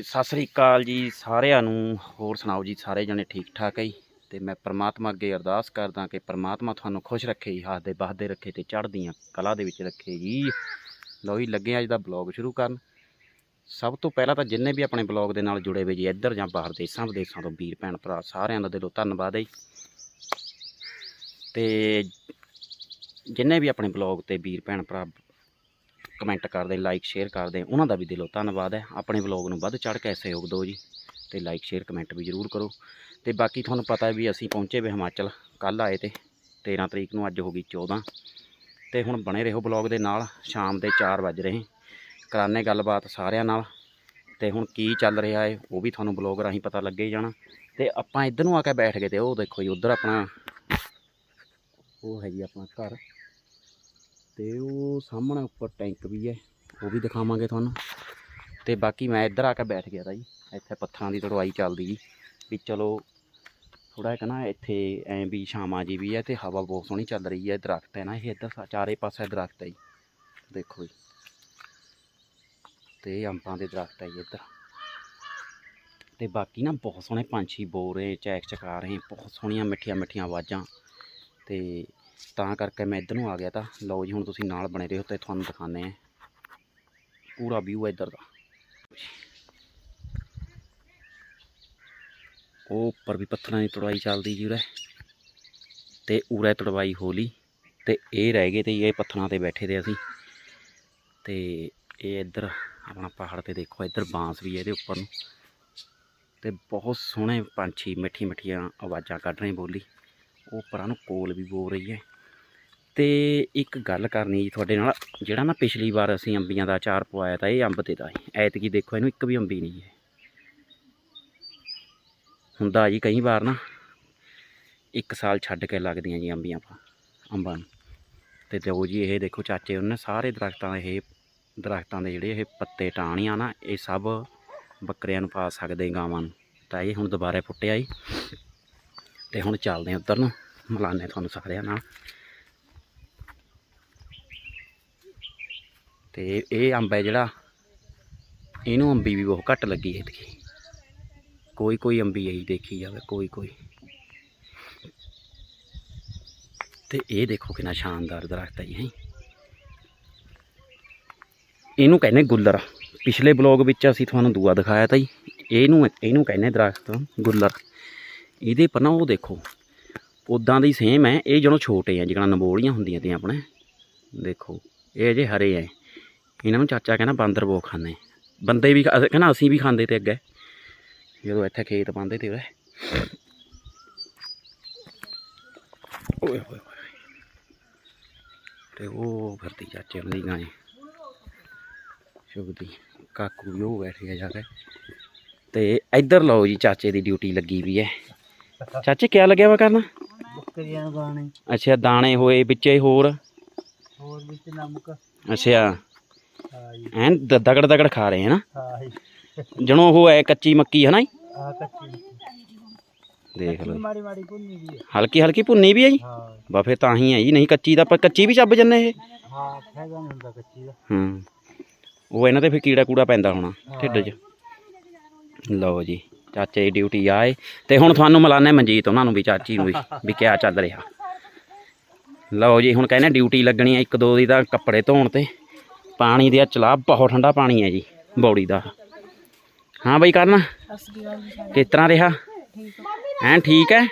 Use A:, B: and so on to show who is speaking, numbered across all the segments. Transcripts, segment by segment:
A: ਸਤਿ ਸ੍ਰੀ ਅਕਾਲ ਜੀ ਸਾਰਿਆਂ ਨੂੰ। ਹੋਰ ਸੁਣਾਓ ਜੀ, ਸਾਰੇ ਜਣੇ ਠੀਕ ਠਾਕ ਹੈ ਜੀ? ਤੇ ਮੈਂ ਪ੍ਰਮਾਤਮਾ ਅੱਗੇ ਅਰਦਾਸ ਕਰਦਾ ਕਿ ਪ੍ਰਮਾਤਮਾ ਤੁਹਾਨੂੰ ਖੁਸ਼ ਰੱਖੇ ਜੀ ਹੱਸਦੇ ਬਹਦੇ ਰੱਖੇ ਤੇ ਚੜ੍ਹਦੀਆਂ ਕਲਾ ਦੇ ਵਿੱਚ ਰੱਖੇ ਜੀ। ਲਓ ਜੀ, ਲੱਗੇ ਅੱਜ ਦਾ ਬਲੌਗ ਸ਼ੁਰੂ ਕਰਨ। ਸਭ ਤੋਂ ਪਹਿਲਾਂ ਤਾਂ ਜਿੰਨੇ ਵੀ ਆਪਣੇ ਬਲੌਗ ਦੇ ਨਾਲ ਜੁੜੇ ਹੋਏ ਜੀ, ਇੱਧਰ ਜਾਂ ਬਾਹਰ ਦੇਸ਼ਾਂ ਵਿਦੇਸ਼ਾਂ ਤੋਂ ਵੀਰ, ਭੈਣ, ਭਰਾ, ਸਾਰਿਆਂ ਦਾ ਦਿਲੋਂ ਧੰਨਵਾਦ ਹੈ ਜੀ। ਤੇ ਜਿੰਨੇ ਵੀ ਆਪਣੇ ਬਲੌਗ ਤੇ ਵੀਰ, ਭੈਣ, ਭਰਾ ਕਮੈਂਟ ਕਰਦੇ ਲਾਈਕ ਸ਼ੇਅਰ ਕਰਦੇ। ਉਹਨਾਂ ਦਾ ਵੀ ਦਿਲੋਂ ਧੰਨਵਾਦ ਹੈ। ਆਪਣੇ ਵਲੌਗ ਨੂੰ ਵੱਧ ਚੜ੍ਹ ਕੇ ਸਹਿਯੋਗ ਦਿਓ ਜੀ। ਤੇ ਲਾਈਕ ਸ਼ੇਅਰ ਕਮੈਂਟ ਵੀ ਜ਼ਰੂਰ ਕਰੋ। ਤੇ ਬਾਕੀ ਤੁਹਾਨੂੰ ਪਤਾ ਹੈ ਵੀ ਅਸੀਂ ਪਹੁੰਚੇ ਵੇ ਹਿਮਾਚਲ ਕੱਲ ਆਏ ਤੇ 13 ਤਰੀਕ ਨੂੰ ਅੱਜ ਹੋ ਗਈ 14 ਤੇ ਹੁਣ ਬਣੇ ਰਹੋ ਬਲੌਗ ਦੇ ਨਾਲ, ਸ਼ਾਮ ਦੇ 4 ਵਜ ਰਹੇ। ਕਰਾਨੇ ਗੱਲਬਾਤ ਸਾਰਿਆਂ ਨਾਲ। ਤੇ ਹੁਣ ਕੀ ਚੱਲ ਰਿਹਾ ਹੈ ਉਹ ਵੀ ਤੁਹਾਨੂੰ ਬਲੌਗ ਰਾਹੀਂ ਪਤਾ ਲੱਗੇ ਹੀ ਜਾਣਾ। ਤੇ ਆਪਾਂ ਇੱਧਰ ਨੂੰ ਆ ਕੇ ਬੈਠ ਗਏ ਤੇ ਉਹ ਦੇਖੋ ਜੀ, ਉਧਰ ਆਪਣਾ ਉਹ ਹੈ ਜੀ, ਆਪਣਾ ਘਰ। ਤੇ ਉਹ ਸਾਹਮਣੇ ਉੱਪਰ ਟੈਂਕ ਵੀ ਹੈ, ਉਹ ਵੀ ਦਿਖਾਵਾਂਗੇ ਤੁਹਾਨੂੰ। ਤੇ ਬਾਕੀ ਮੈਂ ਇੱਧਰ ਆ ਕੇ ਬੈਠ ਗਿਆ ਤਾ ਜੀ, ਇੱਥੇ ਪੱਥਰਾਂ ਦੀ ਤੜਵਾਈ ਚੱਲਦੀ ਜੀ। ਵੀ ਚਲੋ ਥੋੜਾ ਇੱਕ ਨਾ ਇੱਥੇ ਐਂ ਵੀ ਛਾਵਾਂ ਜੀ ਵੀ ਹੈ ਤੇ ਹਵਾ ਬਹੁਤ ਸੋਹਣੀ ਚੱਲ ਰਹੀ ਹੈ, ਦਰਖਤ ਹੈ ਨਾ ਇਹ ਇੱਧਰ ਚਾਰੇ ਪਾਸੇ ਦਰਖਤ ਹੈ ਜੀ। ਦੇਖੋ ਜੀ। ਤੇ ਅੰਬਾਂ ਦੇ ਦਰਖਤ ਹੈ ਜੀ ਇੱਧਰ। ਤੇ ਬਾਕੀ ਨਾ ਬਹੁਤ ਸੋਹਣੇ ਪੰਛੀ ਬੋਲ ਰਹੇ ਚੈਕ ਚਕਾ ਰਹੇ ਬਹੁਤ ਸੋਹਣੀਆਂ ਮਿੱਠੀਆਂ ਮਿੱਠੀਆਂ ਆਵਾਜ਼ਾਂ। ਤੇ ਤਾਂ ਕਰਕੇ ਮੈਂ ਇੱਧਰ ਨੂੰ ਆ ਗਿਆ ਤਾਂ। ਲਓ ਜੀ, ਹੁਣ ਤੁਸੀਂ ਨਾਲ ਬਣੇ ਰਹੋ ਤੇ ਤੁਹਾਨੂੰ ਦਿਖਾਉਂਦੇ ਆ ਪੂਰਾ ਵਿਊ ਹੈ ਇੱਧਰ ਦਾ। ਉਹ ਉੱਪਰ ਵੀ ਪੱਥਰਾਂ ਦੀ ਤੜਵਾਈ ਚੱਲਦੀ ਜੀ ਉਰੇ। ਤੇ ਉਰੇ ਤੜਵਾਈ ਹੋਲੀ। ਤੇ ਇਹ ਰਹਿ ਗਏ ਤੇ ਇਹ ਪੱਥਰਾਂ ਤੇ ਬੈਠੇ ਤੇ ਅਸੀਂ। ਤੇ ਇਹ ਇੱਧਰ ਆਪਣਾ ਪਹਾੜ ਤੇ ਦੇਖੋ, ਇੱਧਰ ਬਾਂਸ ਵੀ ਇਹਦੇ ਉੱਪਰ ਨੂੰ। ਤੇ ਬਹੁਤ ਸੋਹਣੇ ਪੰਛੀ ਮਿੱਠੀ ਮਿੱਠੀਆਂ ਆਵਾਜ਼ਾਂ ਕੱਢ ਰਹੇ ਬੋਲੀ। ਉਹ ਪਰਾਂ ਨੂੰ ਕੋਲ ਵੀ ਬੋ ਰਹੀ ਹੈ। ਤੇ ਇੱਕ ਗੱਲ ਕਰਨੀ ਜੀ ਤੁਹਾਡੇ ਨਾਲ, ਜਿਹੜਾ ਨਾ ਪਿਛਲੀ ਵਾਰ ਅਸੀਂ ਅੰਬੀਆਂ ਦਾ ਅਚਾਰ ਪਵਾਇਆ ਤਾਂ ਇਹ ਅੰਬ ਤੇ ਦਾ ਸੀ। ਐਤਕੀ ਦੇਖੋ ਇਹਨੂੰ ਇੱਕ ਵੀ ਅੰਬੀ ਨਹੀਂ ਹੈ। ਹੁੰਦਾ ਜੀ ਕਈ ਵਾਰ ਨਾ, ਇੱਕ ਸਾਲ ਛੱਡ ਕੇ ਲੱਗਦੀਆਂ ਜੀ ਅੰਬੀਆਂ ਪਾ ਅੰਬਾਂ ਨੂੰ। ਤੇ ਲਓ ਜੀ ਇਹ ਦੇਖੋ ਚਾਚੇ ਉਹਨੇ ਸਾਰੇ ਦਰਖਤਾਂ ਦੇ ਇਹ ਦਰਖਤਾਂ ਦੇ ਜਿਹੜੇ ਇਹ ਪੱਤੇ ਟਾਹਣੀਆਂ ਨਾ, ਇਹ ਸਭ ਬੱਕਰਿਆਂ ਨੂੰ ਪਾ ਸਕਦੇ ਗਾਵਾਂ ਨੂੰ। ਤਾਂ ਇਹ ਹੁਣ ਦੁਬਾਰਾ ਫੁੱਟਿਆ ਜੀ। ਤੇ ਹੁਣ ਚੱਲਦੇ ਹਾਂ ਉੱਧਰ ਨੂੰ। ਮਿਲਾਨੇ ਤੁਹਾਨੂੰ ਸਾਰਿਆਂ ਨਾਲ ਤੇ ਇਹ ਅੰਬ ਹੈ ਜਿਹੜਾ ਇਹਨੂੰ ਅੰਬੀ ਵੀ ਬਹੁਤ ਘੱਟ ਲੱਗੀ ਐਤਕੀ ਕੋਈ ਕੋਈ ਅੰਬੀ ਹੈ ਦੇਖੀ ਜਾਵੇ ਕੋਈ ਕੋਈ ਤੇ ਇਹ ਦੇਖੋ ਕਿੰਨਾ ਸ਼ਾਨਦਾਰ ਦਰਖਤ ਹੈ ਜੀ ਹੈਂ। ਇਹਨੂੰ ਕਹਿੰਦੇ ਗੁੱਲਰ ਪਿਛਲੇ ਬਲੌਗ ਵਿੱਚ ਅਸੀਂ ਤੁਹਾਨੂੰ ਦੂਆ ਦਿਖਾਇਆ ਤਾਂ ਜੀ ਇਹਨੂੰ ਇਹਨੂੰ ਕਹਿੰਦੇ ਦਰਖਤ ਗੁੱਲਰ ਇਹਦੇ ਪਰ ਨਾ ਉਹ ਦੇਖੋ ਉਦਾਂ ਦੀ ਸੇਮ ਹੈ, ਇਹ ਜਦੋਂ ਛੋਟੇ ਆ ਜਿਹੜਾ ਨੰਬੋਲੀਆਂ ਹੁੰਦੀਆਂ ਤੇ ਆਪਣੇ। ਦੇਖੋ, ਇਹ ਅਜੇ ਹਰੇ ਐ ਇਹਨਾਂ ਨੂੰ ਚਾਚਾ ਕਹਿੰਦਾ ਬਾਂਦਰ ਬਹੁਤ ਖਾਂਦੇ ਬੰਦੇ ਵੀ ਕਹਿੰਦਾ ਅਸੀਂ ਵੀ ਖਾਂਦੇ ਤੇ ਅੱਗੇ। ਜਦੋਂ ਇੱਥੇ ਖੇਤ ਪਾਉਂਦੇ ਤੇ ਉਹਦੇ ਓਏ ਹੋਏ ਤੇ ਉਹ ਫਿਰਦੀ ਚਾਚੇ ਉਹਨਾਂ ਦੀ ਗਾਂ ਸ਼ੁਭਦੀ। ਕਾਕੂ ਵੀ ਉਹ ਬੈਠੇ ਗਿਆ ਜਾ ਕੇ। ਤੇ ਇੱਧਰ ਲਓ ਜੀ, ਚਾਚੇ ਦੀ ਡਿਊਟੀ ਲੱਗੀ ਵੀ ਹੈ। ਚਾਚੇ, ਕਿਆ ਲੱਗਿਆ ਵਾ ਕਰਨਾ?
B: ਬੱਕਰੀਆਂ
A: ਅੱਛਾ ਦਾਣੇ ਹੋਏ ਵਿੱਚੇ ਹੋਰ?
B: ਹੋਰ ਵਿੱਚ ਨਮਕ।
A: ਅੱਛਾ।
B: ਹਾਂ ਜੀ
A: ਐਨ ਦ- ਦਗੜ ਦਗੜ ਖਾ ਰਹੇ ਹੈ ਨਾ
B: ਹਾਂ ਜੀ
A: ਜਣੋ ਉਹ ਹੈ ਕੱਚੀ ਮੱਕੀ ਹੈ ਨਾ ਜੀ?
B: ਆ ਕੱਚੀ
A: ਦੇਖ ਲਓ।
B: ਮਾੜੀ ਮਾੜੀ ਭੁੰਨੀ ਵੀ ਹੈ
A: ਹਲਕੀ ਹਲਕੀ ਭੁੰਨੀ ਵੀ ਹੈ ਜੀ?
B: ਹਾਂ।
A: ਬਾ ਫਿਰ ਤਾਂ ਹੀ ਹੈ ਜੀ ਨਹੀਂ ਕੱਚੀ ਤਾਂ ਆਪਾਂ ਕੱਚੀ ਵੀ ਚੱਬ ਜੰਨੇ ਇਹ।
B: ਹਾਂ ਫਾਇਦਾ ਨਹੀਂ ਹੁੰਦਾ ਕੱਚੀ ਦਾ।
A: ਹੂੰ। ਉਹ ਇਹਨਾਂ ਤੇ ਫਿਰ ਕੀੜਾ ਕੂੜਾ ਪੈਂਦਾ ਹੋਣਾ ਢਿੱਡ 'ਚ। ਲਓ ਜੀ। ਚਾਚੇ ਦੀ ਡਿਊਟੀ ਆਏ ਤੇ ਹੁਣ ਤੁਹਾਨੂੰ ਮਿਲਾਨੇ ਮਨਜੀਤ, ਉਹਨਾਂ ਨੂੰ ਵੀ ਚਾਚੀ ਨੂੰ ਵੀ ਵੀ ਕਿਆ ਚੱਲ ਰਿਹਾ। ਲਓ ਜੀ, ਹੁਣ ਕਹਿੰਦੇ ਡਿਊਟੀ ਲੱਗਣੀ ਹੈ ਇੱਕ ਦੋ ਦੀ ਤਾਂ ਕੱਪੜੇ ਧੋਣ ਤੇ। ਪਾਣੀ ਦੇ ਚਲਾ ਬਹੁਤ ਠੰਡਾ ਪਾਣੀ ਹੈ ਜੀ, ਬੌੜੀ ਦਾ। ਹਾਂ ਬਈ ਕਰਨਾ ਕਿਸ ਤਰ੍ਹਾਂ ਰਿਹਾ? ਐਂ ਠੀਕ ਹੈ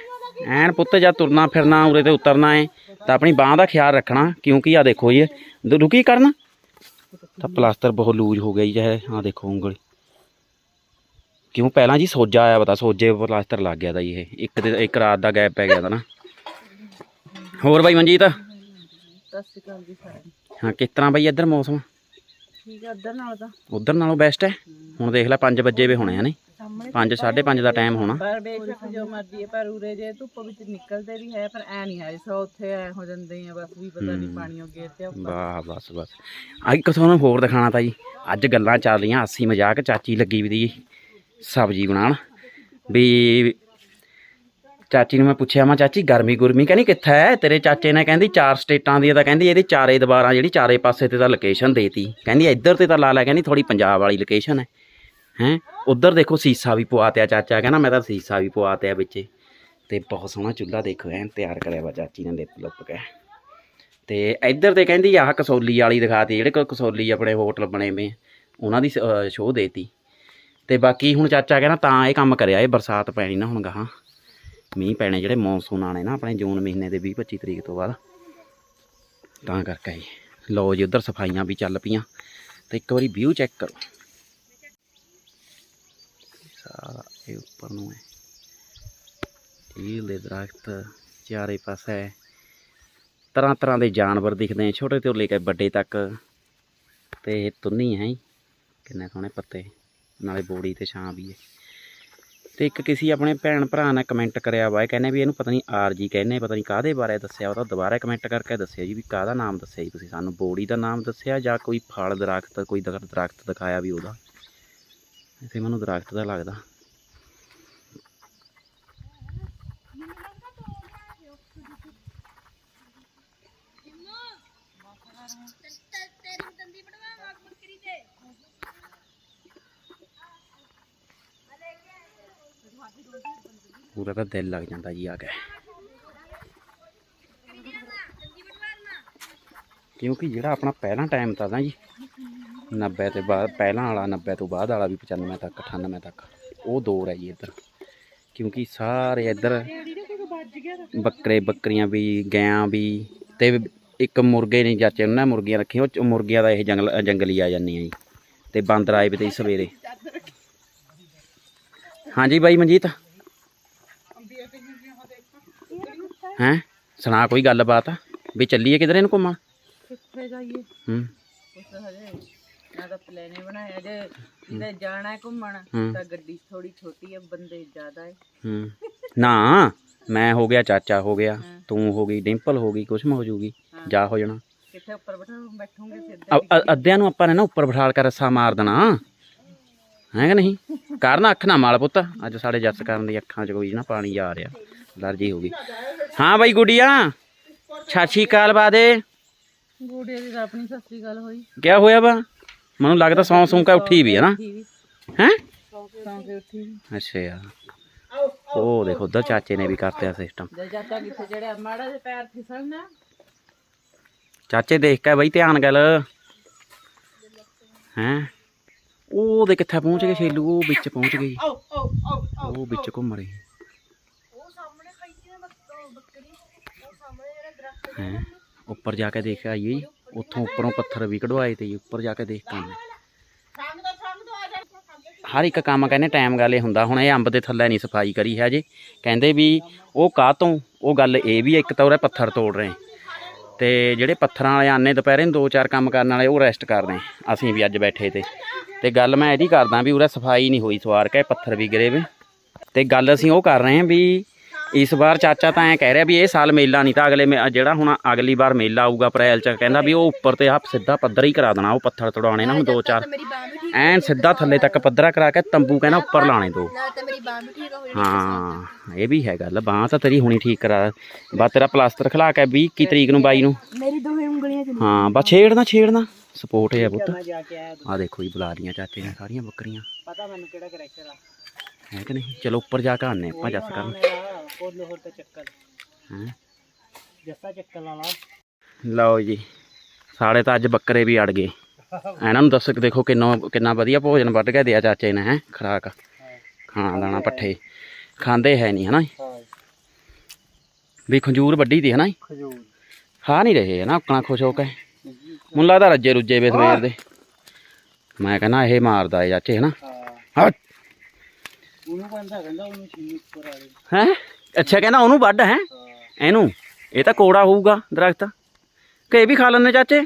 A: ਐਨ ਪੁੱਤ, ਜਾਂ ਤੁਰਨਾ ਫਿਰਨਾ, ਉਰੇ ਤੇ ਉਤਰਨਾ ਹੈ ਤਾਂ ਆਪਣੀ ਬਾਹ ਦਾ ਖਿਆਲ ਰੱਖਣਾ, ਕਿਉਂਕਿ ਆ ਦੇਖੋ ਜੀ ਇਹ ਰੁਕੀ ਕਰਨਾ। ਤਾਂ ਪਲਾਸਟਰ ਬਹੁਤ ਲੂਜ ਹੋ ਗਿਆ ਜੀ ਚਾਹੇ ਆ ਦੇਖੋ ਉਂਗਲੀ। ਕਿਉਂ ਪਹਿਲਾਂ ਜੀ ਸੋਜਾ ਆਇਆ ਪਤਾ ਸੋਜੇ ਪਲਾਸਟਰ ਲੱਗ ਗਿਆ ਦਾ ਜੀ ਇਹ। ਇੱਕ ਤੇ ਇੱਕ ਰਾਤ ਦਾ ਗੈਪ ਪੈ ਗਿਆ ਦਾ ਨਾ। ਹੋਰ ਬਾਈ ਮਨਜੀਤ? ਹਾਂ ਕਿਸ ਤਰ੍ਹਾਂ ਬਾਈ ਇੱਧਰ ਮੌਸਮ?
B: ਠੀਕ ਹੈ ਨਾਲ ਤਾਂ।
A: ਉਧਰ ਨਾਲੋਂ ਬੈਸਟ ਹੈ। ਹੁਣ ਦੇਖ ਲੈ 5 ਵਜੇ ਵੇ ਹੋਣੇ
B: ਸਾਹਮਣੇ
A: 5 5:30 ਦਾ ਟਾਈਮ ਹੋਣਾ।
B: ਪਰ ਬੇਸ਼ੱਕ ਜੋ ਮਰਜ਼ੀ ਹੈ ਪਰ ਉਰੇ ਜੇ ਧੁੱਪ ਵਿੱਚ ਨਿਕਲਦੇ ਵੀ ਹੈ ਪਰ ਐ ਨਹੀਂ ਹੈ ਸੋ ਉੱਥੇ ਐ ਹੋ ਜਾਂਦੇ ਆ ਬਸ ਵੀ ਪਤਾ ਨਹੀਂ ਪਾਣੀ ਉਹ ਗੇਰ ਤੇ ਉੱਪਰ।
A: ਵਾਹ ਬਸ ਬਸ। ਅੱਜ ਇੱਕ ਤੁਹਾਨੂੰ ਹੋਰ ਦਿਖਾਣਾ ਤਾਂ ਜੀ। ਅੱਜ ਗੱਲਾਂ ਚੱਲ ਰਹੀਆਂ ਹਾਸੀ ਮਜ਼ਾਕ ਚਾਚੀ ਲੱਗੀ ਵੀ ਦੀ। ਸਬਜ਼ੀ ਬਣਾਉਣ। ਵੀ ਚਾਚੀ ਨੂੰ ਮੈਂ ਪੁੱਛਿਆ, ਮੈਂ ਚਾਚੀ, ਗਰਮੀ ਗੁਰਮੀ ਕਹਿੰਦੀ ਕਿੱਥੇ ਹੈ ਤੇਰੇ ਚਾਚੇ ਨੇ ਕਹਿੰਦੀ ਚਾਰ ਸਟੇਟਾਂ ਦੀ ਤਾਂ ਕਹਿੰਦੀ ਇਹਦੀ ਚਾਰੇ ਦੀਵਾਰਾਂ ਜਿਹੜੀ ਚਾਰੇ ਪਾਸੇ ਤੇ ਤਾਂ ਲੋਕੇਸ਼ਨ ਦੇਤੀ। ਕਹਿੰਦੀ ਇੱਧਰ ਤੇ ਤਾਂ ਲਾ ਲੈ, ਕਹਿੰਦੀ ਥੋੜੀ ਪੰਜਾਬ ਵਾਲੀ ਲੋਕੇਸ਼ਨ ਹੈ ਹੈ? ਉਧਰ ਦੇਖੋ ਸੀਸਾ ਵੀ ਪਵਾਤਿਆ ਚਾਚਾ, ਕਹਿੰਦਾ ਮੈਂ ਤਾਂ ਸੀਸਾ ਵੀ ਪਵਾਤਿਆ ਵਿੱਚ। ਤੇ ਬਹੁਤ ਸੋਹਣਾ ਚੁੱਲ੍ਹਾ ਦੇਖੋ, ਐਨ ਤਿਆਰ ਕਰਿਆ ਵਾ ਚਾਚੀ ਨੇ ਲਿਪ ਲੁੱਪ ਕੇ। ਤੇ ਇੱਧਰ ਤੇ ਕਹਿੰਦੀ ਆਹ ਕਸੌਲੀ ਵਾਲੀ ਦਿਖਾਤੀ ਜਿਹੜੇ ਕੋ ਕਸੌਲੀ ਆਪਣੇ ਹੋਟਲ ਬਣੇ ਵੇ, ਉਹਨਾਂ ਦੀ ਸ਼ੋਅ ਦੇਤੀ। ਤੇ ਬਾਕੀ ਹੁਣ ਚਾਚਾ ਕਹਿੰਦਾ ਤਾਂ ਇਹ ਕੰਮ ਕਰਿਆ, ਇਹ ਬਰਸਾਤ ਪੈਣੀ ਨਾ ਹੁਣ ਗਾਹਾਂ। ਮੀਂਹ ਪੈਣੇ ਜਿਹੜੇ ਮੌਨਸੂਨ ਆਣੇ ਨਾ ਆਪਣੇ ਜੂਨ ਮਹੀਨੇ ਦੇ 20 25 ਤਰੀਕ ਤੋਂ ਬਾਅਦ। ਤਾਂ ਕਰਕੇ ਜੀ ਲਓ ਜੀ, ਉਧਰ ਸਫਾਈਆਂ ਵੀ ਚੱਲ ਪਈਆਂ। ਤੇ ਇੱਕ ਵਾਰੀ ਵਿਊ ਚੈੱਕ ਕਰੋ। ਸਾਰਾ ਇਹ ਉੱਪਰ ਨੂੰ ਹੈ। ਝੀਲ ਦੇ ਦਰਖਤ ਚਾਰੇ ਪਾਸੇ। ਤਰ੍ਹਾਂ ਤਰ੍ਹਾਂ ਦੇ ਜਾਨਵਰ ਦਿਖਦੇ ਨੇ ਛੋਟੇ ਤੋਂ ਲੈ ਕੇ ਵੱਡੇ ਤੱਕ। ਤੇ ਇਹ ਤੁੰਨੀ ਹੈ ਜੀ। ਕਿੰਨੇ ਸੋਹਣੇ ਪੱਤੇ। ਨਾਲੇ ਬੋੜੀ ਤੇ ਛਾਂ ਵੀ ਹੈ। ਤੇ ਇੱਕ ਕਿਸੇ ਆਪਣੇ ਭੈਣ ਭਰਾ ਨੇ ਕਮੈਂਟ ਕਰਿਆ ਵਾ, ਇਹ ਕਹਿੰਦੇ ਵੀ ਇਹਨੂੰ ਪਤਾ ਨਹੀਂ ਆਰਜੀ ਕਹਿੰਦੇ, ਪਤਾ ਨਹੀਂ ਕਾਹਦੇ ਬਾਰੇ ਦੱਸਿਆ ਉਹਦਾ ਦੁਬਾਰਾ ਕਮੈਂਟ ਕਰਕੇ ਦੱਸਿਆ ਜੀ ਵੀ ਕਾਹਦਾ ਨਾਮ ਦੱਸਿਆ ਜੀ ਤੁਸੀਂ ਸਾਨੂੰ, ਬੋੜੀ ਦਾ ਨਾਮ ਦੱਸਿਆ ਜਾਂ ਕੋਈ ਫਲ ਦਰਖਤ, ਕੋਈ ਦਰ- ਦਰਖਤ ਦਿਖਾਇਆ ਵੀ ਉਹਦਾ? ਇੱਥੇ ਮੈਨੂੰ ਦਰਖਤ ਦਾ ਲੱਗਦਾ। ਪੂਰਾ ਤਾਂ ਦਿਲ ਲੱਗ ਜਾਂਦਾ ਜੀ ਆ ਕੇ। ਕਿਉਂਕਿ ਜਿਹੜਾ ਆਪਣਾ ਪਹਿਲਾ ਟਾਈਮ ਤਾਂ ਨਾ ਜੀ 90 ਤੇ ਬਾਅਦ, ਪਹਿਲਾਂ ਵਾਲਾ 90 ਤੋਂ ਬਾਅਦ ਵਾਲਾ ਵੀ 95 ਤੱਕ 98 ਤੱਕ, ਉਹ ਦੌਰ ਹੈ ਜੀ ਇੱਧਰ। ਕਿਉਂਕਿ ਸਾਰੇ ਇੱਧਰ ਬੱਕਰੇ ਬੱਕਰੀਆਂ ਵੀ ਗਾਂ ਵੀ, ਤੇ ਇੱਕ ਮੁਰਗੇ ਨਹੀਂ ਚਾਚੇ ਉਹਨਾਂ ਮੁਰਗੀਆਂ ਰੱਖੀਆਂ, ਉਹ ਮੁਰਗੀਆਂ ਦਾ ਇਹ ਜੰਗਲ, ਜੰਗਲੀ ਆ ਜਾਂਦੀਆਂ ਜੀ। ਤੇ ਬਾਂਦਰ ਆਏ ਵੀ ਤੇ ਸਵੇਰੇ। ਹਾਂਜੀ ਬਾਈ ਮਨਜੀਤ? ਹੈਂ? ਸੁਣਾ ਕੋਈ ਗੱਲਬਾਤ? ਵੀ ਚੱਲੀਏ ਕਿਧਰੇ ਇਹਨੂੰ ਘੁੰਮਣ?
B: ਕਿੱਥੇ ਜਾਈਏ?
A: ਹੂੰ।
B: ਉਸ ਹਜੇ ਮੈਂ ਤਾਂ ਪਲਾਨੇ ਬਣਾਇਆ ਜੇ ਕਿਤੇ ਜਾਣਾ ਹੈ ਘੁੰਮਣ
A: ਹੂੰ।
B: ਤਾਂ ਗੱਡੀ ਥੋੜੀ ਛੋਟੀ ਹੈ ਬੰਦੇ ਜ਼ਿਆਦਾ ਹੈ।
A: ਹੂੰ। ਨਾ ਮੈਂ ਹੋ ਗਿਆ ਚਾਚਾ ਹੋ ਗਿਆ
B: ਹਾਂ।
A: ਤੂੰ ਹੋ ਗਈ ਡਿੰਪਲ ਹੋ ਗਈ ਕੁਛ ਹੋ ਜੂਗੀ
B: ਹਾਂ।
A: ਜਾ ਹੋ ਜਾਣਾ।
B: ਕਿੱਥੇ ਉੱਪਰ ਬੈਠਾ ਬੈਠੂਗੇ ਸਿੱਧੇ
A: ਅ- ਅ- ਅੱਧਿਆਂ ਨੂੰ ਆਪਾਂ ਨੇ ਨਾ ਉੱਪਰ ਬਿਠਾਲ ਕੇ ਰੱਸਾ ਮਾਰ ਦੇਣਾ। ਹੈ ਕਿ ਨਹੀਂ? ਕਰਨ ਅੱਖ ਨਾ ਮਾਲ ਪੁੱਤ ਅੱਜ ਸਾਡੇ ਜੱਸ ਕਰਨ ਦੀ ਅੱਖਾਂ 'ਚ ਕੋਈ ਨਾ ਪਾਣੀ ਆ ਰਿਹਾ। ਅਲਰਜੀ ਹੋ ਗਈ। ਹਾਂ ਬਾਈ ਗੁੱਡੀਆ ਛਾਛੀ ਕਾਲ ਬਾਦੇ
B: ਗੋਡੇ ਦੀ ਆਪਣੀ ਸਸਤੀ ਗੱਲ ਹੋਈ।
A: ਕਿਆ ਹੋਇਆ ਵਾ? ਮੈਨੂੰ ਲੱਗਦਾ ਸੌਂ ਸੌਂ ਕੇ ਉੱਠੀ ਵੀ ਹੈ ਨਾ। ਹੈ?
B: ਸੌਂ ਕੇ ਉੱਠੀ ਵੀ।
A: ਅੱਛਾ ਯਾਰ। ਉਹ ਦੇਖੋ ਉਧਰ ਚਾਚੇ ਨੇ ਵੀ ਕਰਤਿਆ ਸਿਸਟਮ
B: ਚਾਚਾ ਕਿੱਥੇ ਚੜਿਆ? ਮਾੜਾ ਜਿਹਾ ਪੈਰ ਫਿਸਲਣਾ
A: ਚਾਚੇ ਦੇਖ ਕੇ ਬਈ ਧਿਆਨ ਗੱਲ। ਹੈਂ? ਉਹ ਦੇ ਕਿੱਥੇ ਪਹੁੰਚ ਗਏ ਛੇਲੂ? ਉਹ ਵਿੱਚ ਪਹੁੰਚ ਗਈ। ਉਹ ਵਿੱਚ ਘੁੰਮ ਰਹੀ। ਹੈਂ। ਉੱਪਰ ਜਾ ਕੇ ਦੇਖ ਆਈਏ ਜੀ। ਉੱਥੋਂ ਉੱਪਰੋਂ ਪੱਥਰ ਵੀ ਕਢਵਾਏ ਤੇ ਜੀ, ਉੱਪਰ ਜਾ ਕੇ ਦੇਖ ਕੇ ਹਰ ਇੱਕ ਕੰਮ ਕਹਿੰਦੇ ਟਾਈਮ ਗੱਲ ਇਹ ਹੁੰਦਾ ਹੁਣ ਇਹ ਅੰਬ ਦੇ ਥੱਲੇ ਨਹੀਂ ਸਫ਼ਾਈ ਕਰੀ ਹੈ ਜੇ। ਕਹਿੰਦੇ ਵੀ ਉਹ ਕਾਹ ਤੋਂ? ਉਹ ਗੱਲ ਇਹ ਵੀ ਇੱਕ ਤਾਂ ਉਹਰੇ ਪੱਥਰ ਤੋੜ ਰਹੇ। ਤੇ ਜਿਹੜੇ ਪੱਥਰਾਂ ਵਾਲੇ ਆਨੇ ਦੁਪਹਿਰੇ ਨੂੰ ਦੋ ਚਾਰ ਕੰਮ ਕਰਨ ਵਾਲੇ ਉਹ ਰੈਸਟ ਕਰ ਰਹੇ। ਅਸੀਂ ਵੀ ਅੱਜ ਬੈਠੇ ਤੇ। ਤੇ ਗੱਲ ਮੈਂ ਇਹਦੀ ਕਰਦਾ ਵੀ ਉਰੇ ਸਫ਼ਾਈ ਨਹੀਂ ਹੋਈ ਸਵਾਰ ਕੇ ਪੱਥਰ ਵੀ ਗਿਰੇ ਵੇ। ਤੇ ਗੱਲ ਅਸੀਂ ਉਹ ਕਰ ਰਹੇ ਹਾਂ ਵੀ ਇਸ ਵਾਰ ਚਾਚਾ ਤਾਂ ਐ ਕਹਿ ਰਿਹਾ ਵੀ ਇਹ ਸਾਲ ਮੇਲਾ ਨਹੀਂ ਤਾਂ ਅਗਲੇ ਜਿਹੜਾ ਹੁਣ ਅਗਲੀ ਵਾਰ ਮੇਲਾ ਆਊਗਾ ਅਪ੍ਰੈਲ ਚ ਕਹਿੰਦਾ ਵੀ ਉਹ ਉੱਪਰ ਤੇ ਆਪ ਸਿੱਧਾ ਪੱਧਰ ਹੀ ਕਰਾ ਦੇਣਾ ਉਹ ਪੱਥਰ ਤੜਾਉਣੇ ਨਾ ਹੁਣ ਦੋ ਚਾਰ। ਐਨ ਸਿੱਧਾ ਥੱਲੇ ਤੱਕ ਪੱਧਰਾ ਕਰਾ ਕੇ ਤੰਬੂ ਕਹਿੰਦਾ ਉੱਪਰ ਲਾਣੇ ਦੋ।
C: ਹੋ
A: ਇਹ ਵੀ ਹੈ ਗੱਲ ਬਾਂਹ ਤਾਂ ਤੇਰੀ ਹੁਣੀ ਠੀਕ ਕਰਾ ਬਾ ਤੇਰਾ ਪਲਾਸਟਰ ਖਲਾ ਕੇ 20 21 ਤਰੀਕ ਨੂੰ ਬਾਈ ਨੂੰ?
C: ਮੇਰੀ ਦੋਵੇਂ ਉਂਗਲੀਆਂ ਚ
A: ਹਾਂ ਬਸ ਛੇੜਨਾ ਛੇੜਨਾ। ਸਪੋਰਟ ਹੈ ਪੁੱਤ।
B: ਕੇ
A: ਆ ਦੇਖੋ ਜੀ ਬੁਲਾ ਲੀਆਂ ਚਾਚੇ ਨੇ ਸਾਰੀਆਂ ਬੱਕਰੀਆਂ।
B: ਪਤਾ ਮੈਨੂੰ ਕਿਹੜਾ ਕਰੈਕਟਰ ਆ।
A: ਹੈ ਕਿ ਨਹੀਂ? ਚਲੋ ਉੱਪਰ ਜਾ ਕੇ ਆਨੇ ਆਪਾਂ ਜੱਸ ਕਰਨ
B: ਮੇਰਾ ਕੋਲ ਹੋਰ ਤੇ ਚੱਕਰ।
A: ਹੈਂ।
B: ਜੱਸਾ ਚੱਕਰ ਵਾਲਾ
A: ਲਓ ਜੀ ਸਾੜੇ ਤਾਂ ਅੱਜ ਬੱਕਰੇ ਵੀ ਅੜ ਗਏ। ਇਹਨਾਂ ਨੂੰ ਦੱਸ ਕੇ ਦੇਖੋ ਕਿੰਨਾ ਕਿੰਨਾ ਵਧੀਆ ਭੋਜਨ ਵੱਢ ਕੇ ਦਿਆ ਚਾਚੇ ਨੇ ਹੈ ਖਰਾਕ। ਖਾਣਾ ਦਾਣਾ ਪੱਠੇ। ਖਾਂਦੇ ਹੈ ਨਹੀਂ ਹਨਾ ਵੀ ਖੰਜੂਰ ਵੱਡੀ ਦੀ ਹਨਾ
B: ਖਜੂਰ।
A: ਖਾ ਨਹੀਂ ਰਹੇ ਹਨਾ ਆਪਣਾ ਖੁਸ਼ ਹੋ ਕੇ। ਮੈਨੂੰ ਲੱਗਦਾ ਰੱਜੇ ਰੁੱਜੇ ਵੇ ਸਵੇਰ ਦੇ। ਮੈਂ ਕਹਿੰਦਾ ਇਹ ਮਾਰਦਾ ਏ ਚਾਚੇ ਹਨਾ?
B: ਹਾਂ। ਉਹਨੂੰ ਕਹਿੰਦਾ ਕਹਿੰਦਾ ਉਹਨੂੰ ਚੀਨੀ ਉੱਪਰ ਆ ਗਈ
A: ਹੈ? ਅੱਛਾ ਕਹਿੰਦਾ ਉਹਨੂੰ ਵੱਢ ਹੈ? ਇਹਨੂੰ? ਇਹ ਤਾਂ ਕੋੜਾ ਹੋਊਗਾ ਦਰਖਤ। ਕਿ ਇਹ ਵੀ ਖਾ ਲੈਂਦੇ ਚਾਚੇ?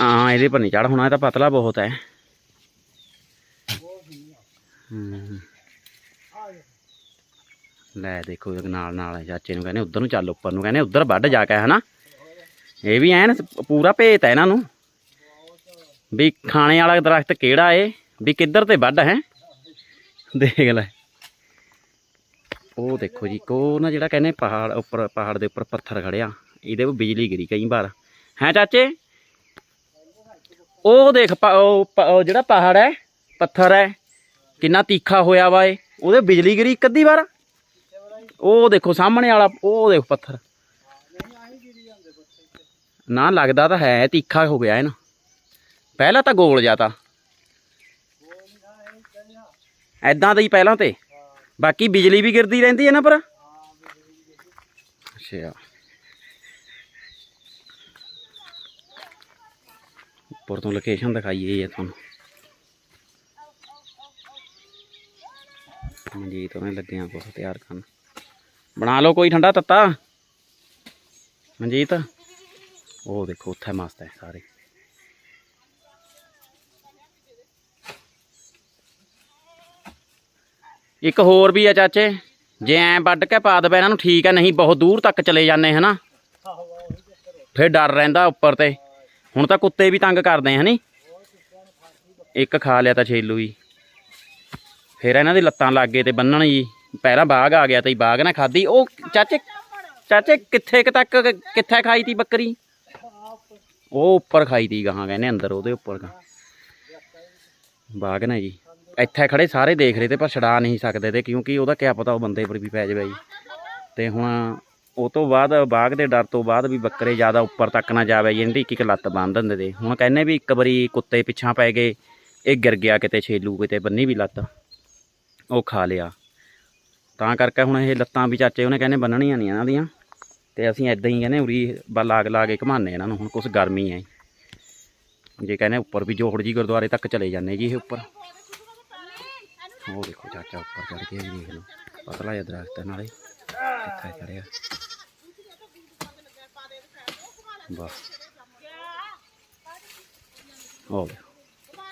A: ਹਾਂ ਇਹਦੇ ਪਰ ਨਹੀਂ ਚੜ ਹੋਣਾ ਇਹ ਤਾਂ ਪਤਲਾ ਬਹੁਤ ਹੈ। ਹੂੰ। ਲੈ ਦੇਖੋ ਇਹ ਨਾਲ ਨਾਲ ਚਾਚੇ ਨੂੰ ਕਹਿੰਦੇ ਉਧਰ ਨੂੰ ਚੱਲ ਉੱਪਰ ਨੂੰ ਕਹਿੰਦੇ ਉਧਰ ਵੱਢ ਜਾ ਕੇ ਹਨਾ? ਇਹ ਵੀ ਐਨ ਪੂਰਾ ਭੇਤ ਹੈ ਇਹਨਾਂ ਨੂੰ। ਵੀ ਖਾਣੇ ਵਾਲਾ ਦਰਖਤ ਕਿਹੜਾ ਏ? ਵੀ ਕਿੱਧਰ ਤੇ ਵੱਢ ਹੈ? ਦੇਖ ਲੈ। ਉਹ ਦੇਖੋ ਜੀ, ਕੋ ਨਾ ਜਿਹੜਾ ਕਹਿੰਦੇ ਪਹਾੜ ਉੱਪਰ, ਪਹਾੜ ਦੇ ਉੱਪਰ ਪੱਥਰ ਖੜਿਆ, ਇਹਦੇ ਉੱਪਰ ਬਿਜਲੀ ਗਿਰੀ ਕਈ ਵਾਰ। ਹੈ ਚਾਚੇ? ਉਹ ਦੇਖ, ਪ- ਉਹ ਜਿਹੜਾ ਪਹਾੜ ਹੈ, ਪੱਥਰ ਹੈ, ਕਿੰਨਾ ਤੀਖਾ ਹੋਇਆ ਵਾ ਏ ਉਹਦੇ ਬਿਜਲੀ ਗਿਰੀ ਇੱਕ ਅੱਧੀ ਵਾਰ। ਉਹ ਦੇਖੋ ਸਾਹਮਣੇ ਵਾਲਾ, ਉਹ ਦੇਖੋ ਪੱਥਰ। ਨਾ ਲੱਗਦਾ ਤਾਂ ਹੈ, ਤੀਖਾ ਹੋ ਗਿਆ ਹੈ ਨਾ ਪਹਿਲਾਂ ਤਾਂ ਗੋਲ ਜਾਤਾ ਐਦਾਂ ਦਾ ਹੀ ਪਹਿਲਾਂ ਤੇ। ਬਾਕੀ ਬਿਜਲੀ ਵੀ ਗਿਰਦੀ ਰਹਿੰਦੀ ਹੈ ਨਾ ਪਰ। ਅੱਛਾ। ਉੱਪਰ ਤੋਂ ਲੋਕੇਸ਼ਨ ਦਿਖਾਈਏ ਇਹ ਤੁਹਾਨੂੰ। ਮਨਜੀਤ ਉਹਨੇ ਲੱਗੇ ਆ ਕੁਛ ਤਿਆਰ ਕਰਨ। ਬਣਾ ਲਓ ਕੋਈ ਠੰਡਾ ਤੱਤਾ। ਮਨਜੀਤ, ਉਹ ਦੇਖੋ, ਉੱਥੇ ਮਸਤ ਹੈ ਸਾਰੇ। ਇੱਕ ਹੋਰ ਵੀ ਆ ਚਾਚੇ। ਜੇ ਐ ਵੱਢ ਕੇ ਪਾ ਦਵੇ ਇਹਨਾਂ ਨੂੰ, ਠੀਕ ਹੈ ਨਹੀਂ ਬਹੁਤ ਦੂਰ ਤੱਕ ਚਲੇ ਜਾਂਦੇ, ਹਨਾ? ਫਿਰ ਡਰ ਰਹਿੰਦਾ ਉੱਪਰ ਤੇ। ਹੁਣ ਤਾਂ ਕੁੱਤੇ ਵੀ ਤੰਗ ਕਰਦੇ, ਹਨੀ? ਇੱਕ ਖਾ ਲਿਆ ਤਾਂ ਛੇਲੂ ਹੀ ਫਿਰ ਇਹਨਾਂ ਦੀ ਲੱਤਾਂ ਲੱਗ ਗਏ ਤੇ ਬੰਨਣ ਜੀ। ਪਹਿਲਾਂ ਬਾਗ ਆ ਗਿਆ ਤੇ ਬਾਗ ਨੇ ਖਾਦੀ ਉਹ ਚਾਚੇ ਚਾਚੇ ਕਿੱਥੇ ਕੁ ਤੱਕ, ਕਿੱਥੇ ਖਾਈ ਤੀ ਬੱਕਰੀ? ਉਹ ਉੱਪਰ ਖਾਈ ਤੀ ਗਾਹਾਂ, ਕਹਿੰਦੇ ਅੰਦਰ, ਉਹਦੇ ਉੱਪਰ ਗਾਂ ਬਾਗ ਨਾ ਜੀ। ਇੱਥੇ ਖੜੇ ਸਾਰੇ ਦੇਖ ਰਹੇ ਤੇ ਪਰ ਛਡਾ ਨਹੀਂ ਸਕਦੇ ਤੇ ਕਿਉਂਕਿ ਉਹਦਾ ਕਿਆ ਪਤਾ ਉਹ ਬੰਦੇ ਪਰ ਵੀ ਪੈ ਜਾਵੇ ਜੀ ਤੇ ਹੁਣ ਉਹ ਤੋਂ ਬਾਅਦ ਬਾਗ ਦੇ ਡਰ ਤੋਂ ਬਾਅਦ ਵੀ ਬੱਕਰੇ ਜ਼ਿਆਦਾ ਉੱਪਰ ਤੱਕ ਨਾ ਜਾਵੇ ਜੀ ਇਹਦੀ ਇੱਕ ਇੱਕ ਲੱਤ ਬੰਨ ਦਿੰਦੇ ਤੇ। ਹੁਣ ਕਹਿੰਦੇ ਵੀ ਇੱਕ ਵਾਰੀ ਕੁੱਤੇ ਪਿੱਛਾਂ ਪੈ ਗਏ, ਇਹ ਗਿਰ ਗਿਆ ਕਿਤੇ ਛੇਲੂ, ਕਿਤੇ ਬੰਨੀ ਵੀ ਲੱਤ, ਉਹ ਖਾ ਲਿਆ। ਤਾਂ ਕਰਕੇ ਹੁਣ ਇਹ ਲੱਤਾਂ ਵੀ ਚਾਚੇ ਉਹਨੇ ਕਹਿੰਦੇ ਬੰਨਣੀਆਂ ਨਹੀਂ ਇਹਨਾਂ ਦੀਆਂ। ਤੇ ਅਸੀਂ ਐਦਾਂ ਹੀ ਕਹਿੰਦੇ ਉਰੀ ਬਾ ਲਾਗ ਲਾ ਕੇ ਘਮਾਨੇ ਇਹਨਾਂ ਨੂੰ, ਹੁਣ ਕੁਛ ਗਰਮੀ ਹੈ। ਜੇ ਕਹਿੰਦੇ ਉੱਪਰ ਵੀ ਜੋੜ ਜੀ ਗੁਰਦੁਆਰੇ ਤੱਕ ਚਲੇ ਜਾਂਦੇ ਜੀ ਇਹ ਉੱਪਰ। ਉਹ ਦੇਖੋ ਚਾਚਾ ਉੱਪਰ ਚੜ ਕੇ ਵੀ ਦੇਖ ਲਓ। ਪਤਲਾ ਜਿਹਾ ਦਰਖਤ ਹੈ ਨਾਲੇ। ਕਿੱਥੇ ਚੜਿਆ ਬਸ ਉਹ ਦੇਖੋ,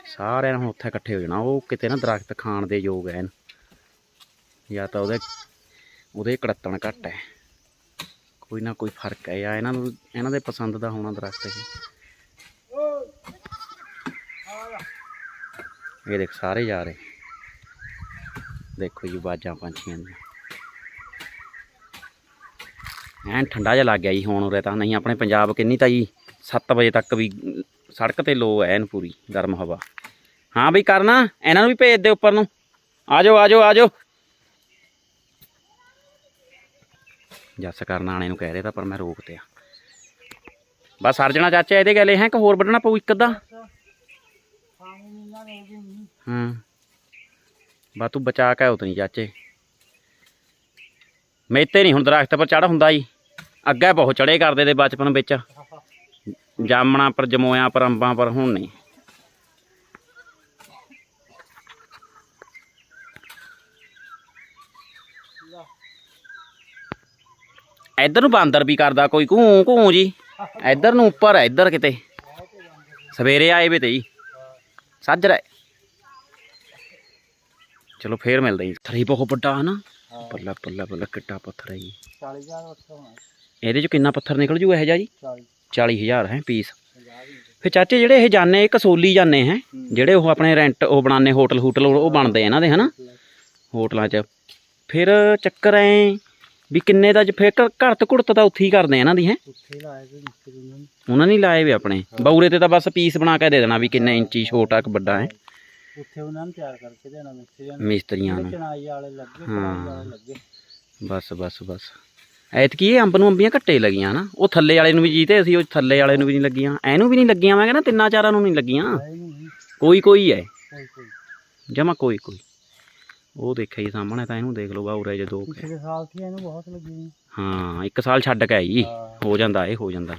A: ਸਾਰਿਆਂ ਨੂੰ ਉੱਥੇ ਇਕੱਠੇ ਹੋ ਜਾਣਾ। ਉਹ ਕਿਤੇ ਨਾ ਦਰਖਤ ਖਾਣ ਦੇ ਯੋਗ ਹੈ ਜਾਂ ਤਾਂ ਉਹਦੇ ਉਹਦੇ ਕੜੱਤਣ ਘੱਟ ਹੈ ਕੋਈ ਨਾ ਕੋਈ ਫ਼ਰਕ ਹੈ ਜਾਂ ਇਹਨਾਂ ਨੂੰ, ਇਹਨਾਂ ਦੇ ਪਸੰਦ ਦਾ ਹੋਣਾ ਦਰਖਤ ਇਹ। ਇਹ ਦੇਖ, ਸਾਰੇ ਜਾ ਰਹੇ। ਦੇਖੋ ਜੀ ਬਾਜਾਂ ਪੰਛੀਆਂ ਦੀਆਂ। ਐਨ ਠੰਡਾ ਜਿਹਾ ਲੱਗ ਗਿਆ ਜੀ ਹੁਣ ਉਰੇ ਤਾਂ। ਨਹੀਂ ਆਪਣੇ ਪੰਜਾਬ ਕਿੰਨੀ ਤਾਂ ਜੀ 7 ਵਜੇ ਤੱਕ ਵੀ ਸੜਕ ਤੇ ਲੋ ਐਨ ਪੂਰੀ ਗਰਮ ਹਵਾ। ਹਾਂ ਬਈ ਕਰਨਾ ਇਹਨਾਂ ਨੂੰ ਵੀ ਭੇਜ ਦੇ ਉੱਪਰ ਨੂੰ। ਆ ਜਾਓ ਆ ਜਾਓ ਆ ਜਾਓ ਜੱਸ ਕਰਨ ਆਣੇ ਨੂੰ ਕਹਿ ਰਹੇ ਤਾਂ ਪਰ ਮੈਂ ਰੋਕ ਤਿਆ ਬਸ ਸਰ ਜਣਾ ਚਾਚਾ ਇਹਦੇ ਗਲੇ ਹੈ ਕਿ ਹੋਰ ਵੱਢਣਾ ਪਊ ਇੱਕ ਅੱਧਾ? ਹਾਂ। ਬਾ ਤੂੰ ਬਚਾ ਕੇ ਉਤਨੀ ਚਾਚੇ। ਮੇਤੇ ਨਹੀਂ ਹੁਣ ਦਰਖਤ ਪਰ ਚੜ ਹੁੰਦਾ ਜੀ ਅੱਗੇ ਬਹੁਤ ਚੜੇ ਕਰਦੇ ਤੇ ਬਚਪਨ ਵਿੱਚ। ਜਾਮਣਾ ਪਰ, ਜਮੋਇਆ ਪਰ, ਅੰਬਾਂ ਪਰ ਹੁਣ ਨਹੀਂ। ਇੱਧਰ ਨੂੰ ਬਾਂਦਰ ਵੀ ਕਰਦਾ ਕੋਈ, ਘੂੰ ਘੂੰ ਜੀ। ਇੱਧਰ ਨੂੰ ਉੱਪਰ, ਇੱਧਰ ਕਿਤੇ। ਸਵੇਰੇ ਆਏ ਵੇ ਤੇ ਜੀ ਸਾਜਰਾ ਚਲੋ ਫੇਰ ਮਿਲਦੇ ਜੀ। ਥਰੀ ਬਹੁਤ ਵੱਡਾ ਹੈ ਨਾ? ਪੱਲਾ ਪੱਲਾ ਪੱਲਾ ਕਿੱਡਾ ਪੱਥਰ ਹੈ ਜੀ।
B: 40000 ਉੱਥੇ ਹੋਣਾ
A: ਇਹਦੇ ਚ ਕਿੰਨਾ ਪੱਥਰ ਨਿਕਲ ਜੂ ਇਹ ਜੀ?
B: 40
A: 40000 ਹੈ ਪੀਸ ਫਿਰ ਚਾਚੇ ਜਿਹੜੇ ਇਹ ਜਾਣੇ ਕਸੋਲੀ ਜਾਣੇ ਹੈ? ਜਿਹੜੇ ਉਹ ਆਪਣੇ ਰੈਂਟ ਉਹ ਬਣਾਉਂਦੇ ਹੋਟਲ ਹੂਟਲ ਉਹ ਬਣਦੇ ਇਹਨਾਂ ਦੇ ਹਨਾ? ਹੋਟਲਾਂ 'ਚ। ਫਿਰ ਚੱਕਰ ਐ ਵੀ ਕਿੰਨੇ ਦਾ ਜ- ਫਿਰ ਘੜਤ ਘੁੜਤ ਤਾਂ ਉੱਥੇ ਹੀ ਕਰਦੇ ਇਹਨਾਂ ਦੀ ਹੈ? ਉਹਨਾਂ ਨੇ। ਲਾਏ ਵੀ ਆਪਣੇ। ਬੌਰੇ ਤੇ ਤਾਂ ਬਸ ਪੀਸ ਬਣਾ ਕੇ ਦੇ ਦੇਣਾ ਵੀ ਕਿੰਨੇ ਇੰਚੀ ਛੋਟਾ ਕਿ ਵੱਡਾ ਹੈ।
B: ਉੱਥੇ ਉਹਨਾਂ ਨੂੰ ਤਿਆਰ ਕਰਕੇ ਦੇਣਾ ਮਿਸਤਰੀਆਂ
A: ਮਿਸਤਰੀਆਂ ਨੂੰ।
B: ਚਣਾਈ ਵਾਲੇ ਲੱਗੇ
A: ਬਸ ਬਸ ਬਸ। ਐਤਕੀ ਇਹ ਅੰਬ ਨੂੰ ਅੰਬੀਆਂ ਘੱਟੇ ਲੱਗੀਆਂ ਨਾ। ਉਹ ਥੱਲੇ ਵਾਲੇ ਨੂੰ ਵੀ ਜੀਤੇ ਅਸੀਂ ਉਹ ਥੱਲੇ ਵਾਲੇ ਨੂੰ ਵੀ ਨਹੀਂ ਲੱਗੀਆਂ। ਇਹਨੂੰ ਵੀ ਨਹੀਂ ਲੱਗੀਆਂ ਮੈਂ ਕਹਿੰਦਾ ਤਿੰਨਾਂ ਚਾਰਾਂ ਨੂੰ ਨਹੀਂ ਲੱਗੀਆਂ। ਕੋਈ ਕੋਈ ਹੈ
B: ਕੋਈ ਕੋਈ।
A: ਜਮਾ ਕੋਈ ਕੋਈ। ਉਹ ਦੇਖਿਆ ਜੀ ਸਾਹਮਣੇ ਤਾਂ ਇਹਨੂੰ ਦੇਖ ਲਓ ਬਾਉਰੇ ਜੇ ਦੋ।
B: ਪਿਛਲੇ ਸਾਲ ਸੀ ਇਹਨੂੰ ਬਹੁਤ ਲੱਗੀ। ਸੀ।
A: ਹਾਂ ਇੱਕ ਸਾਲ ਛੱਡ ਕੇ ਆਈ।
B: ਹੋ
A: ਜਾਂਦਾ ਇਹ ਹੋ ਜਾਂਦਾ।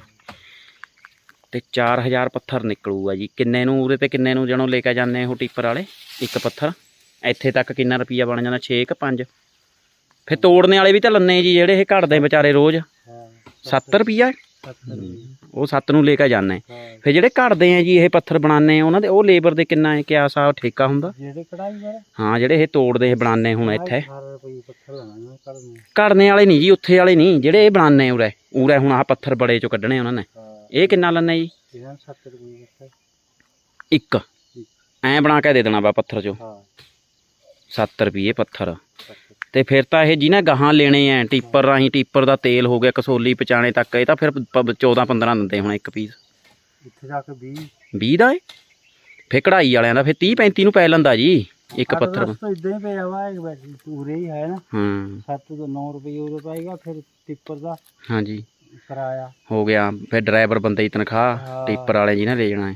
A: ਤੇ 4000 ਪੱਥਰ ਨਿਕਲੂਗਾ ਜੀ। ਕਿੰਨੇ ਨੂੰ ਉਰੇ ਤੇ ਕਿੰਨੇ ਨੂੰ ਜਣੋ ਲੈ ਕੇ ਜਾਂਦੇ ਉਹ ਟਿੱਪਰ ਵਾਲੇ? ਇੱਕ ਪੱਥਰ। ਇੱਥੇ ਤੱਕ ਕਿੰਨਾ ਰੁਪਈਆ ਬਣ ਜਾਂਦਾ? 6 ਕਿ 5 ਫਿਰ ਤੋੜਨੇ ਵਾਲੇ ਵੀ ਤਾਂ ਲੰਨੇ ਜੀ ਜਿਹੜੇ ਇਹ ਘੜਦੇ ਵਿਚਾਰੇ ਰੋਜ਼।
B: ਹਾਂ
A: 7 ਰੁਪਈਆ?
B: 70
A: ਉਹ 7 ਨੂੰ ਲੈ ਕੇ ਜਾਂਦੇ ਫਿਰ ਜਿਹੜੇ ਘੜਦੇ ਆ ਜੀ ਇਹ ਪੱਥਰ ਬਣਾਉਂਦੇ ਆ ਉਹਨਾਂ ਦੇ ਉਹ ਲੇਬਰ ਦੇ ਕਿੰਨਾ ਹੈ? ਕਿਆ ਹਿਸਾਬ ਠੇਕਾ ਹੁੰਦਾ?
B: ਜਿਹੜੇ ਕਢਾਈ ਵਾਲੇ?
A: ਹਾਂ ਜਿਹੜੇ ਇਹ ਤੋੜਦੇ ਇਹ ਬਣਾਉਂਦੇ ਹੁਣ ਇੱਥੇ।
B: 18 ਰੁਪਏ ਪੱਥਰ ਲੈਣਾ ਕਰ ਨੂੰ
A: ਘੜਨੇ ਵਾਲੇ ਨਹੀਂ ਜੀ ਉੱਥੇ ਵਾਲੇ ਨਹੀਂ। ਜਿਹੜੇ ਇਹ ਬਣਾਉਂਦੇ ਉਰੇ ਉਰੇ ਹੁਣ ਆਹ ਪੱਥਰ ਬੜੇ ਚੋਂ ਕੱਢਣੇ ਉਹਨਾਂ ਨੇ। ਇਹ ਕਿੰਨਾ ਲੈਣੇ ਜੀ?
B: ਇਹਨਾਂ 70 ਰੁਪਏ ਪੱਥਰ
A: ਇੱਕ? ਐਂ ਬਣਾ ਕੇ ਦੇ ਦੇਣਾ ਵਾ ਪੱਥਰ ਚੋਂ?
B: ਹਾਂ।
A: 70 ਰੁਪਏ ਪੱਥਰ।
B: 70
A: ਤੇ ਫਿਰ ਤਾਂ ਇਹ ਜਿਹਨੇ ਗਾਹਾਂ ਲੈਣੇ ਆ ਟੀਪਰ ਰਾਹੀਂ ਟੀਪਰ ਦਾ ਤੇਲ ਹੋ ਗਿਆ ਕਸੋਲੀ ਪਚਾਣੇ ਤੱਕ ਇਹ ਤਾਂ ਫਿਰ 14 15 ਦਿੰਦੇ ਹੁਣ ਇੱਕ ਪੀਸ।
B: ਇੱਥੇ ਜਾ ਕੇ 20
A: 20 ਦਾ ਏ? ਫੇ ਕਢਾਈ ਵਾਲਿਆਂ ਦਾ ਫੇ 30 35 ਨੂੰ ਪੈ ਲੈਂਦਾ ਜੀ ਇੱਕ ਪੱਥਰ।
D: ਤਾਂ ਇਦਾਂ ਹੀ ਪਿਆ ਵਾ ਇੱਕ ਪੂਰੇ ਹੀ ਹੈ ਨਾ।
A: ਹੂੰ।
D: 7 ਤੋਂ 9 ਰੁਪਏ ਉਹ ਪਾਏਗਾ ਫਿਰ ਟਿੱਪਰ ਦਾ।
A: ਹਾਂਜੀ।
D: ਕਿਰਾਇਆ।
A: ਹੋ ਗਿਆ ਫਿਰ ਡਰਾਈਵਰ ਬੰਦੇ ਦੀ ਤਨਖਾਹ
D: ਹਾਂ।
A: ਟਿੱਪਰ ਵਾਲੇ ਜੀ ਨੇ ਲੈ ਜਾਣਾ ਹੈ।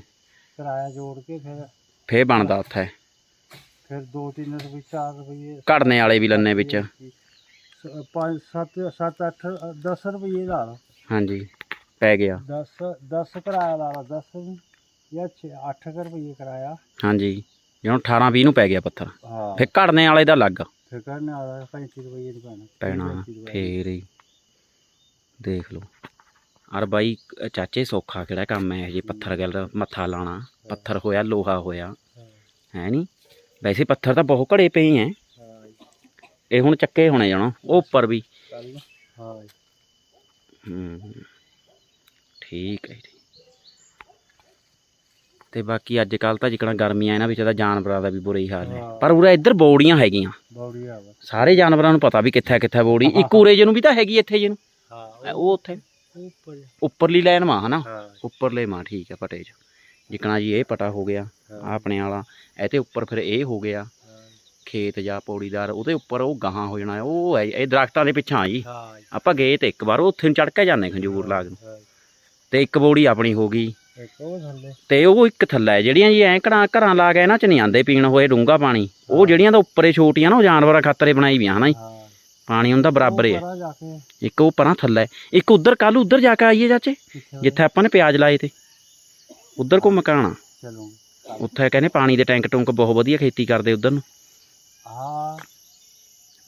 D: ਕਿਰਾਇਆ ਜੋੜ ਕੇ ਫਿਰ
A: ਫੇ ਬਣਦਾ ਉੱਥੇ।
D: ਫਿਰ 2-3 ਰੁਪਏ 4 ਰੁਪਏ।
A: ਘੜਨੇ ਵਾਲੇ ਵੀ ਲੰਨੇ ਵਿੱਚ।
D: 5 7 7 8 10 ਰੁਪਏ ਲਾ ਲਾ
A: ਹਾਂਜੀ ਪੈ ਗਿਆ।
D: 10 10 ਕਿਰਾਇਆ ਲਾ ਲਾ 10 ਜਾਂ 8 ਰੁਪਏ ਕਿਰਾਇਆ।
A: ਹਾਂਜੀ ਜਦੋਂ 18 20 ਨੂੰ ਪੈ ਗਿਆ ਪੱਥਰ।
D: ਹਾਂ।
A: ਫੇ ਘੜਨੇ ਵਾਲੇ ਦਾ ਲੱਗ
D: ਫਿਰ ਕਰਨੇ ਵਾਲਾ 35 ਰੁਪਏ ਦੀ ਪੈਣਾ।
A: ਪੈਣਾ
D: 35 ਰੁਪਏ।
A: ਫੇਰ ਹੀ। ਦੇਖ ਲਓ। ਅਰ ਬਾਈ ਚਾਚੇ ਸੌਖਾ ਕਿਹੜਾ ਕੰਮ ਹੈ ਇਹ ਜੇ ਪੱਥਰ ਗੱਲ ਮੱਥਾ ਲਾਣਾ ਪੱਥਰ ਹੋਇਆ ਲੋਹਾ ਹੋਇਆ। ਹੈ ਨਹੀਂ ਵੈਸੇ ਪੱਥਰ ਤਾਂ ਬਹੁਤ ਘੜੇ ਪਏ ਐ।
D: ਹਾਂ
A: ਇਹ ਹੁਣ ਚੱਕੇ ਹੋਣੇ ਜਾਣਾ ਉਹ ਉੱਪਰ ਵੀ।
D: ਹਾਂ
A: ਠੀਕ ਹੈ ਜੀ। ਤੇ ਬਾਕੀ ਅੱਜ ਕੱਲ ਤਾਂ ਜਿਕਣਾ ਗਰਮੀਆਂ ਇਹਨਾਂ ਵਿੱਚ ਤਾਂ ਜਾਨਵਰਾਂ ਦਾ ਵੀ ਬੁਰਾ ਹੀ ਹਾਲ ਹੈ। ਪਰ ਉਰੇ ਇੱਧਰ ਬੋੜੀਆਂ ਹੈਗੀਆਂ। ਸਾਰੇ ਜਾਨਵਰਾਂ ਨੂੰ ਪਤਾ ਵੀ ਕਿੱਥੇ ਕਿੱਥੇ ਬੋੜੀ। ਇੱਕ ਉਰੇ ਜੇ ਨੂੰ ਵੀ ਤਾਂ ਹੈਗੀ ਇੱਥੇ ਜੇ ਨੂੰ
D: ਹਾਂ
A: ਉਹ ਉੱਥੇ?
D: ਉੱਪਰ।
A: ਉੱਪਰਲੀ ਲਾਈਨ ਮਾ ਹਨਾ?
D: ਹਾਂ।
A: ਉੱਪਰਲੇ ਮਾ ਠੀਕ ਹੈ ਪਟੇ 'ਚ। ਜਿਕਣਾ ਜੀ ਇਹ ਪਟਾ ਹੋ ਗਿਆ ਆਪਣੇ ਵਾਲਾ। ਇਹ ਤੇ ਉੱਪਰ ਫਿਰ ਇਹ ਹੋ ਗਿਆ। ਖੇਤ ਜਾਂ ਪੌੜੀਦਾਰ ਉਹਦੇ ਉੱਪਰ ਉਹ ਗਾਹਾਂ ਹੋ ਜਾਣਾ ਉਹ ਹੈ ਇਹ ਦਰਖਤਾਂ ਦੇ ਪਿੱਛਾਂ ਜੀ। ਆਪਾਂ ਗਏ ਤੇ ਇੱਕ ਵਾਰ ਉੱਥੇ ਨੂੰ ਚੜ ਕੇ ਜਾਂਦੇ ਖੰਜੂਰ ਲਾਗ ਨੂੰ। ਤੇ ਇੱਕ ਬੋੜੀ ਆਪਣੀ ਹੋ ਗਈ। ਤੇ ਉਹ ਇੱਕ ਥੱਲਾ ਜਿਹੜੀਆਂ ਜੀ ਐਂ ਘਰਾਂ ਘਰਾਂ ਲਾ ਕੇ ਇਹਨਾਂ ਚ ਨਹੀਂ ਆਂਦੇ ਪੀਣ ਹੋਏ ਡੂੰਗਾ ਪਾਣੀ। ਉਹ ਜਿਹੜੀਆਂ ਤਾਂ ਉੱਪਰੇ ਛੋਟੀਆਂ ਨਾ ਉਹ ਜਾਨਵਰਾਂ ਖਾਤਰੇ ਬਣਾਈ ਵੀਆਂ ਹਨਾ ਜੀ। ਪਾਣੀ ਹੁੰਦਾ ਬਰਾਬਰ ਹੀ। ਹੈ
D: ਪਰਾਂ ਜਾ ਕੇ।
A: ਇੱਕ ਉਹ ਪਰਾਂ ਥੱਲਾ ਹੈ। ਇੱਕ ਉਧਰ ਕੱਲ ਉਧਰ ਜਾ ਕੇ ਆਈਏ ਚਾਚੇ
D: ਪਿੱਛੇ
A: ਜਿੱਥੇ ਆਪਾਂ ਨੇ ਪਿਆਜ਼ ਲਾਏ ਤੇ। ਉਧਰ ਕੇ
D: ਚਲੋ।
A: ਉੱਥੇ ਕਹਿੰਦੇ ਪਾਣੀ ਦੇ ਟੈਂਕ ਟੁੰਕ ਬਹੁਤ ਵਧੀਆ ਖੇਤੀ ਕਰਦੇ ਉਧਰ ਨੂੰ।
D: ਹਾਂ।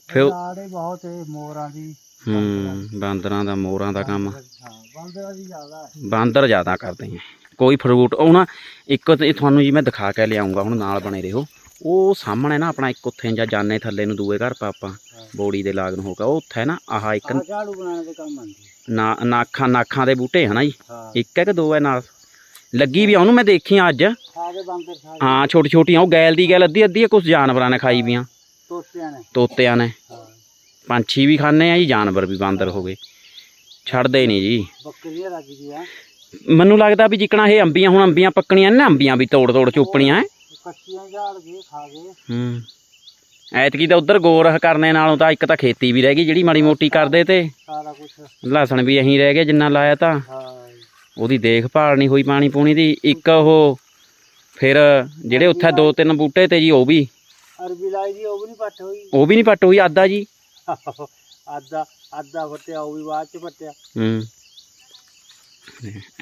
A: ਫਿਰ
D: ਨਾੜੇ ਬਹੁਤ ਇਹ ਮੋਰਾਂ ਦੀ।
A: ਹੂੰ ਬਾਂਦਰਾਂ ਦਾ ਮੋਰਾਂ ਦਾ ਕੰਮ
D: ਹਾਂ ਬੰਦਰਾਂ ਦੀ ਜ਼ਿਆਦਾ ਹੈ।
A: ਬਾਂਦਰ ਜ਼ਿਆਦਾ ਕਰਦੇ ਆ। ਕੋਈ ਫਰੂਟ ਉਹ ਨਾ ਇੱਕ ਤੇ ਤੁਹਾਨੂੰ ਜੀ ਮੈਂ ਦਿਖਾ ਕੇ ਲਿਆਉਂਗਾ ਹੁਣ ਨਾਲ ਬਣੇ ਰਹੋ। ਉਹ ਸਾਹਮਣੇ ਨਾ ਆਪਣਾ ਇੱਕ ਉੱਥੇ ਜਾਂ ਜਾਣੇ ਥੱਲੇ ਨੂੰ ਦੂਏ ਘਰ ਪਾਪਾ ਬੋੜੀ ਦੇ ਲਾਗ ਨੂੰ ਹੋਗਾ ਉਹ ਉੱਥੇ ਨਾ ਆਹ ਇੱਕ
D: ਆਹ ਝਾੜੂ ਬਣਾਉਣ ਦੇ ਕੰਮ ਆਉਂਦੀ।
A: ਨਾ ਨਾਖਾਂ ਨਾਖਾਂ ਦੇ ਬੂਟੇ ਹਨਾ ਜੀ? ਇੱਕ ਹੈ ਕਿ ਦੋ ਹੈ ਨਾਲ? ਲੱਗੀ ਵੀ ਆ ਉਹਨੂੰ ਮੈਂ ਦੇਖੀ ਅੱਜ। ਹਾਂ ਛੋਟੀ ਛੋਟੀਆਂ ਉਹ ਗੈਲ ਦੀ ਗੈਲ ਅੱਧੀ ਅੱਧੀ ਕੁਝ ਜਾਨਵਰਾਂ ਨੇ ਖਾਈ ਵੀਆਂ
D: ਤੋਤਿਆਂ ਨੇ।
A: ਤੋਤਿਆਂ ਨੇ।
D: ਹਾਂ।
A: ਪੰਛੀ ਵੀ ਖਾਂਦੇ ਆ ਜੀ ਜਾਨਵਰ ਵੀ ਬਾਂਦਰ ਹੋ ਗਏ। ਛੱਡਦੇ ਨਹੀਂ ਜੀ।
D: ਬੱਕਰੀਆਂ ਰੱਜ ਗਈਆਂ।
A: ਮੈਨੂੰ ਲੱਗਦਾ ਵੀ ਜਿਕਣਾ ਇਹ ਅੰਬੀਆਂ ਹੁਣ ਅੰਬੀਆਂ ਪੱਕਣੀਆਂ ਨੇ ਨਾ ਅੰਬੀਆਂ ਵੀ ਤੋੜ ਤੋੜ ਚੋਪਣੀਆਂ ਐ
D: ਕੱਚੀਆਂ ਝਾੜ ਗਏ ਖਾ ਗਏ
A: ਹੂੰ। ਐਤਕੀ ਤਾਂ ਉਧਰ ਗੋਰਖ ਕਰਨੇ ਨਾਲੋਂ ਤਾਂ ਇੱਕ ਤਾਂ ਖੇਤੀ ਵੀ ਰਹਿ ਗਈ ਜਿਹੜੀ ਮਾੜੀ ਮੋਟੀ ਕਰਦੇ ਤੇ।
D: ਸਾਰਾ ਕੁਝ
A: ਲਸਣ ਵੀ ਅਹੀਂ ਰਹਿ ਗਏ ਜਿੰਨਾ ਲਾਇਆ ਤਾਂ।
D: ਹਾਂ।
A: ਉਹਦੀ ਦੇਖਭਾਲ ਨਹੀਂ ਹੋਈ ਪਾਣੀ ਪੂਣੀ ਦੀ। ਇੱਕ ਉਹ ਫਿਰ ਜਿਹੜੇ ਉੱਥੇ ਦੋ ਤਿੰਨ ਬੂਟੇ ਤੇ ਜੀ ਉਹ ਵੀ।
D: ਅਰਬੀ ਲਾਈ ਦੀ ਉਹ ਵੀ ਨਹੀਂ ਪੱਟ ਹੋਈ।
A: ਉਹ ਵੀ ਨਹੀਂ ਪੱਟ ਹੋਈ ਆਦਾ ਜੀ।
D: ਅੱਧਾ ਅੱਧਾ ਫੱਟਿਆ ਉਹ ਵੀ ਬਾਅਦ ਚ ਫੱਟਿਆ।
A: ਹੂੰ।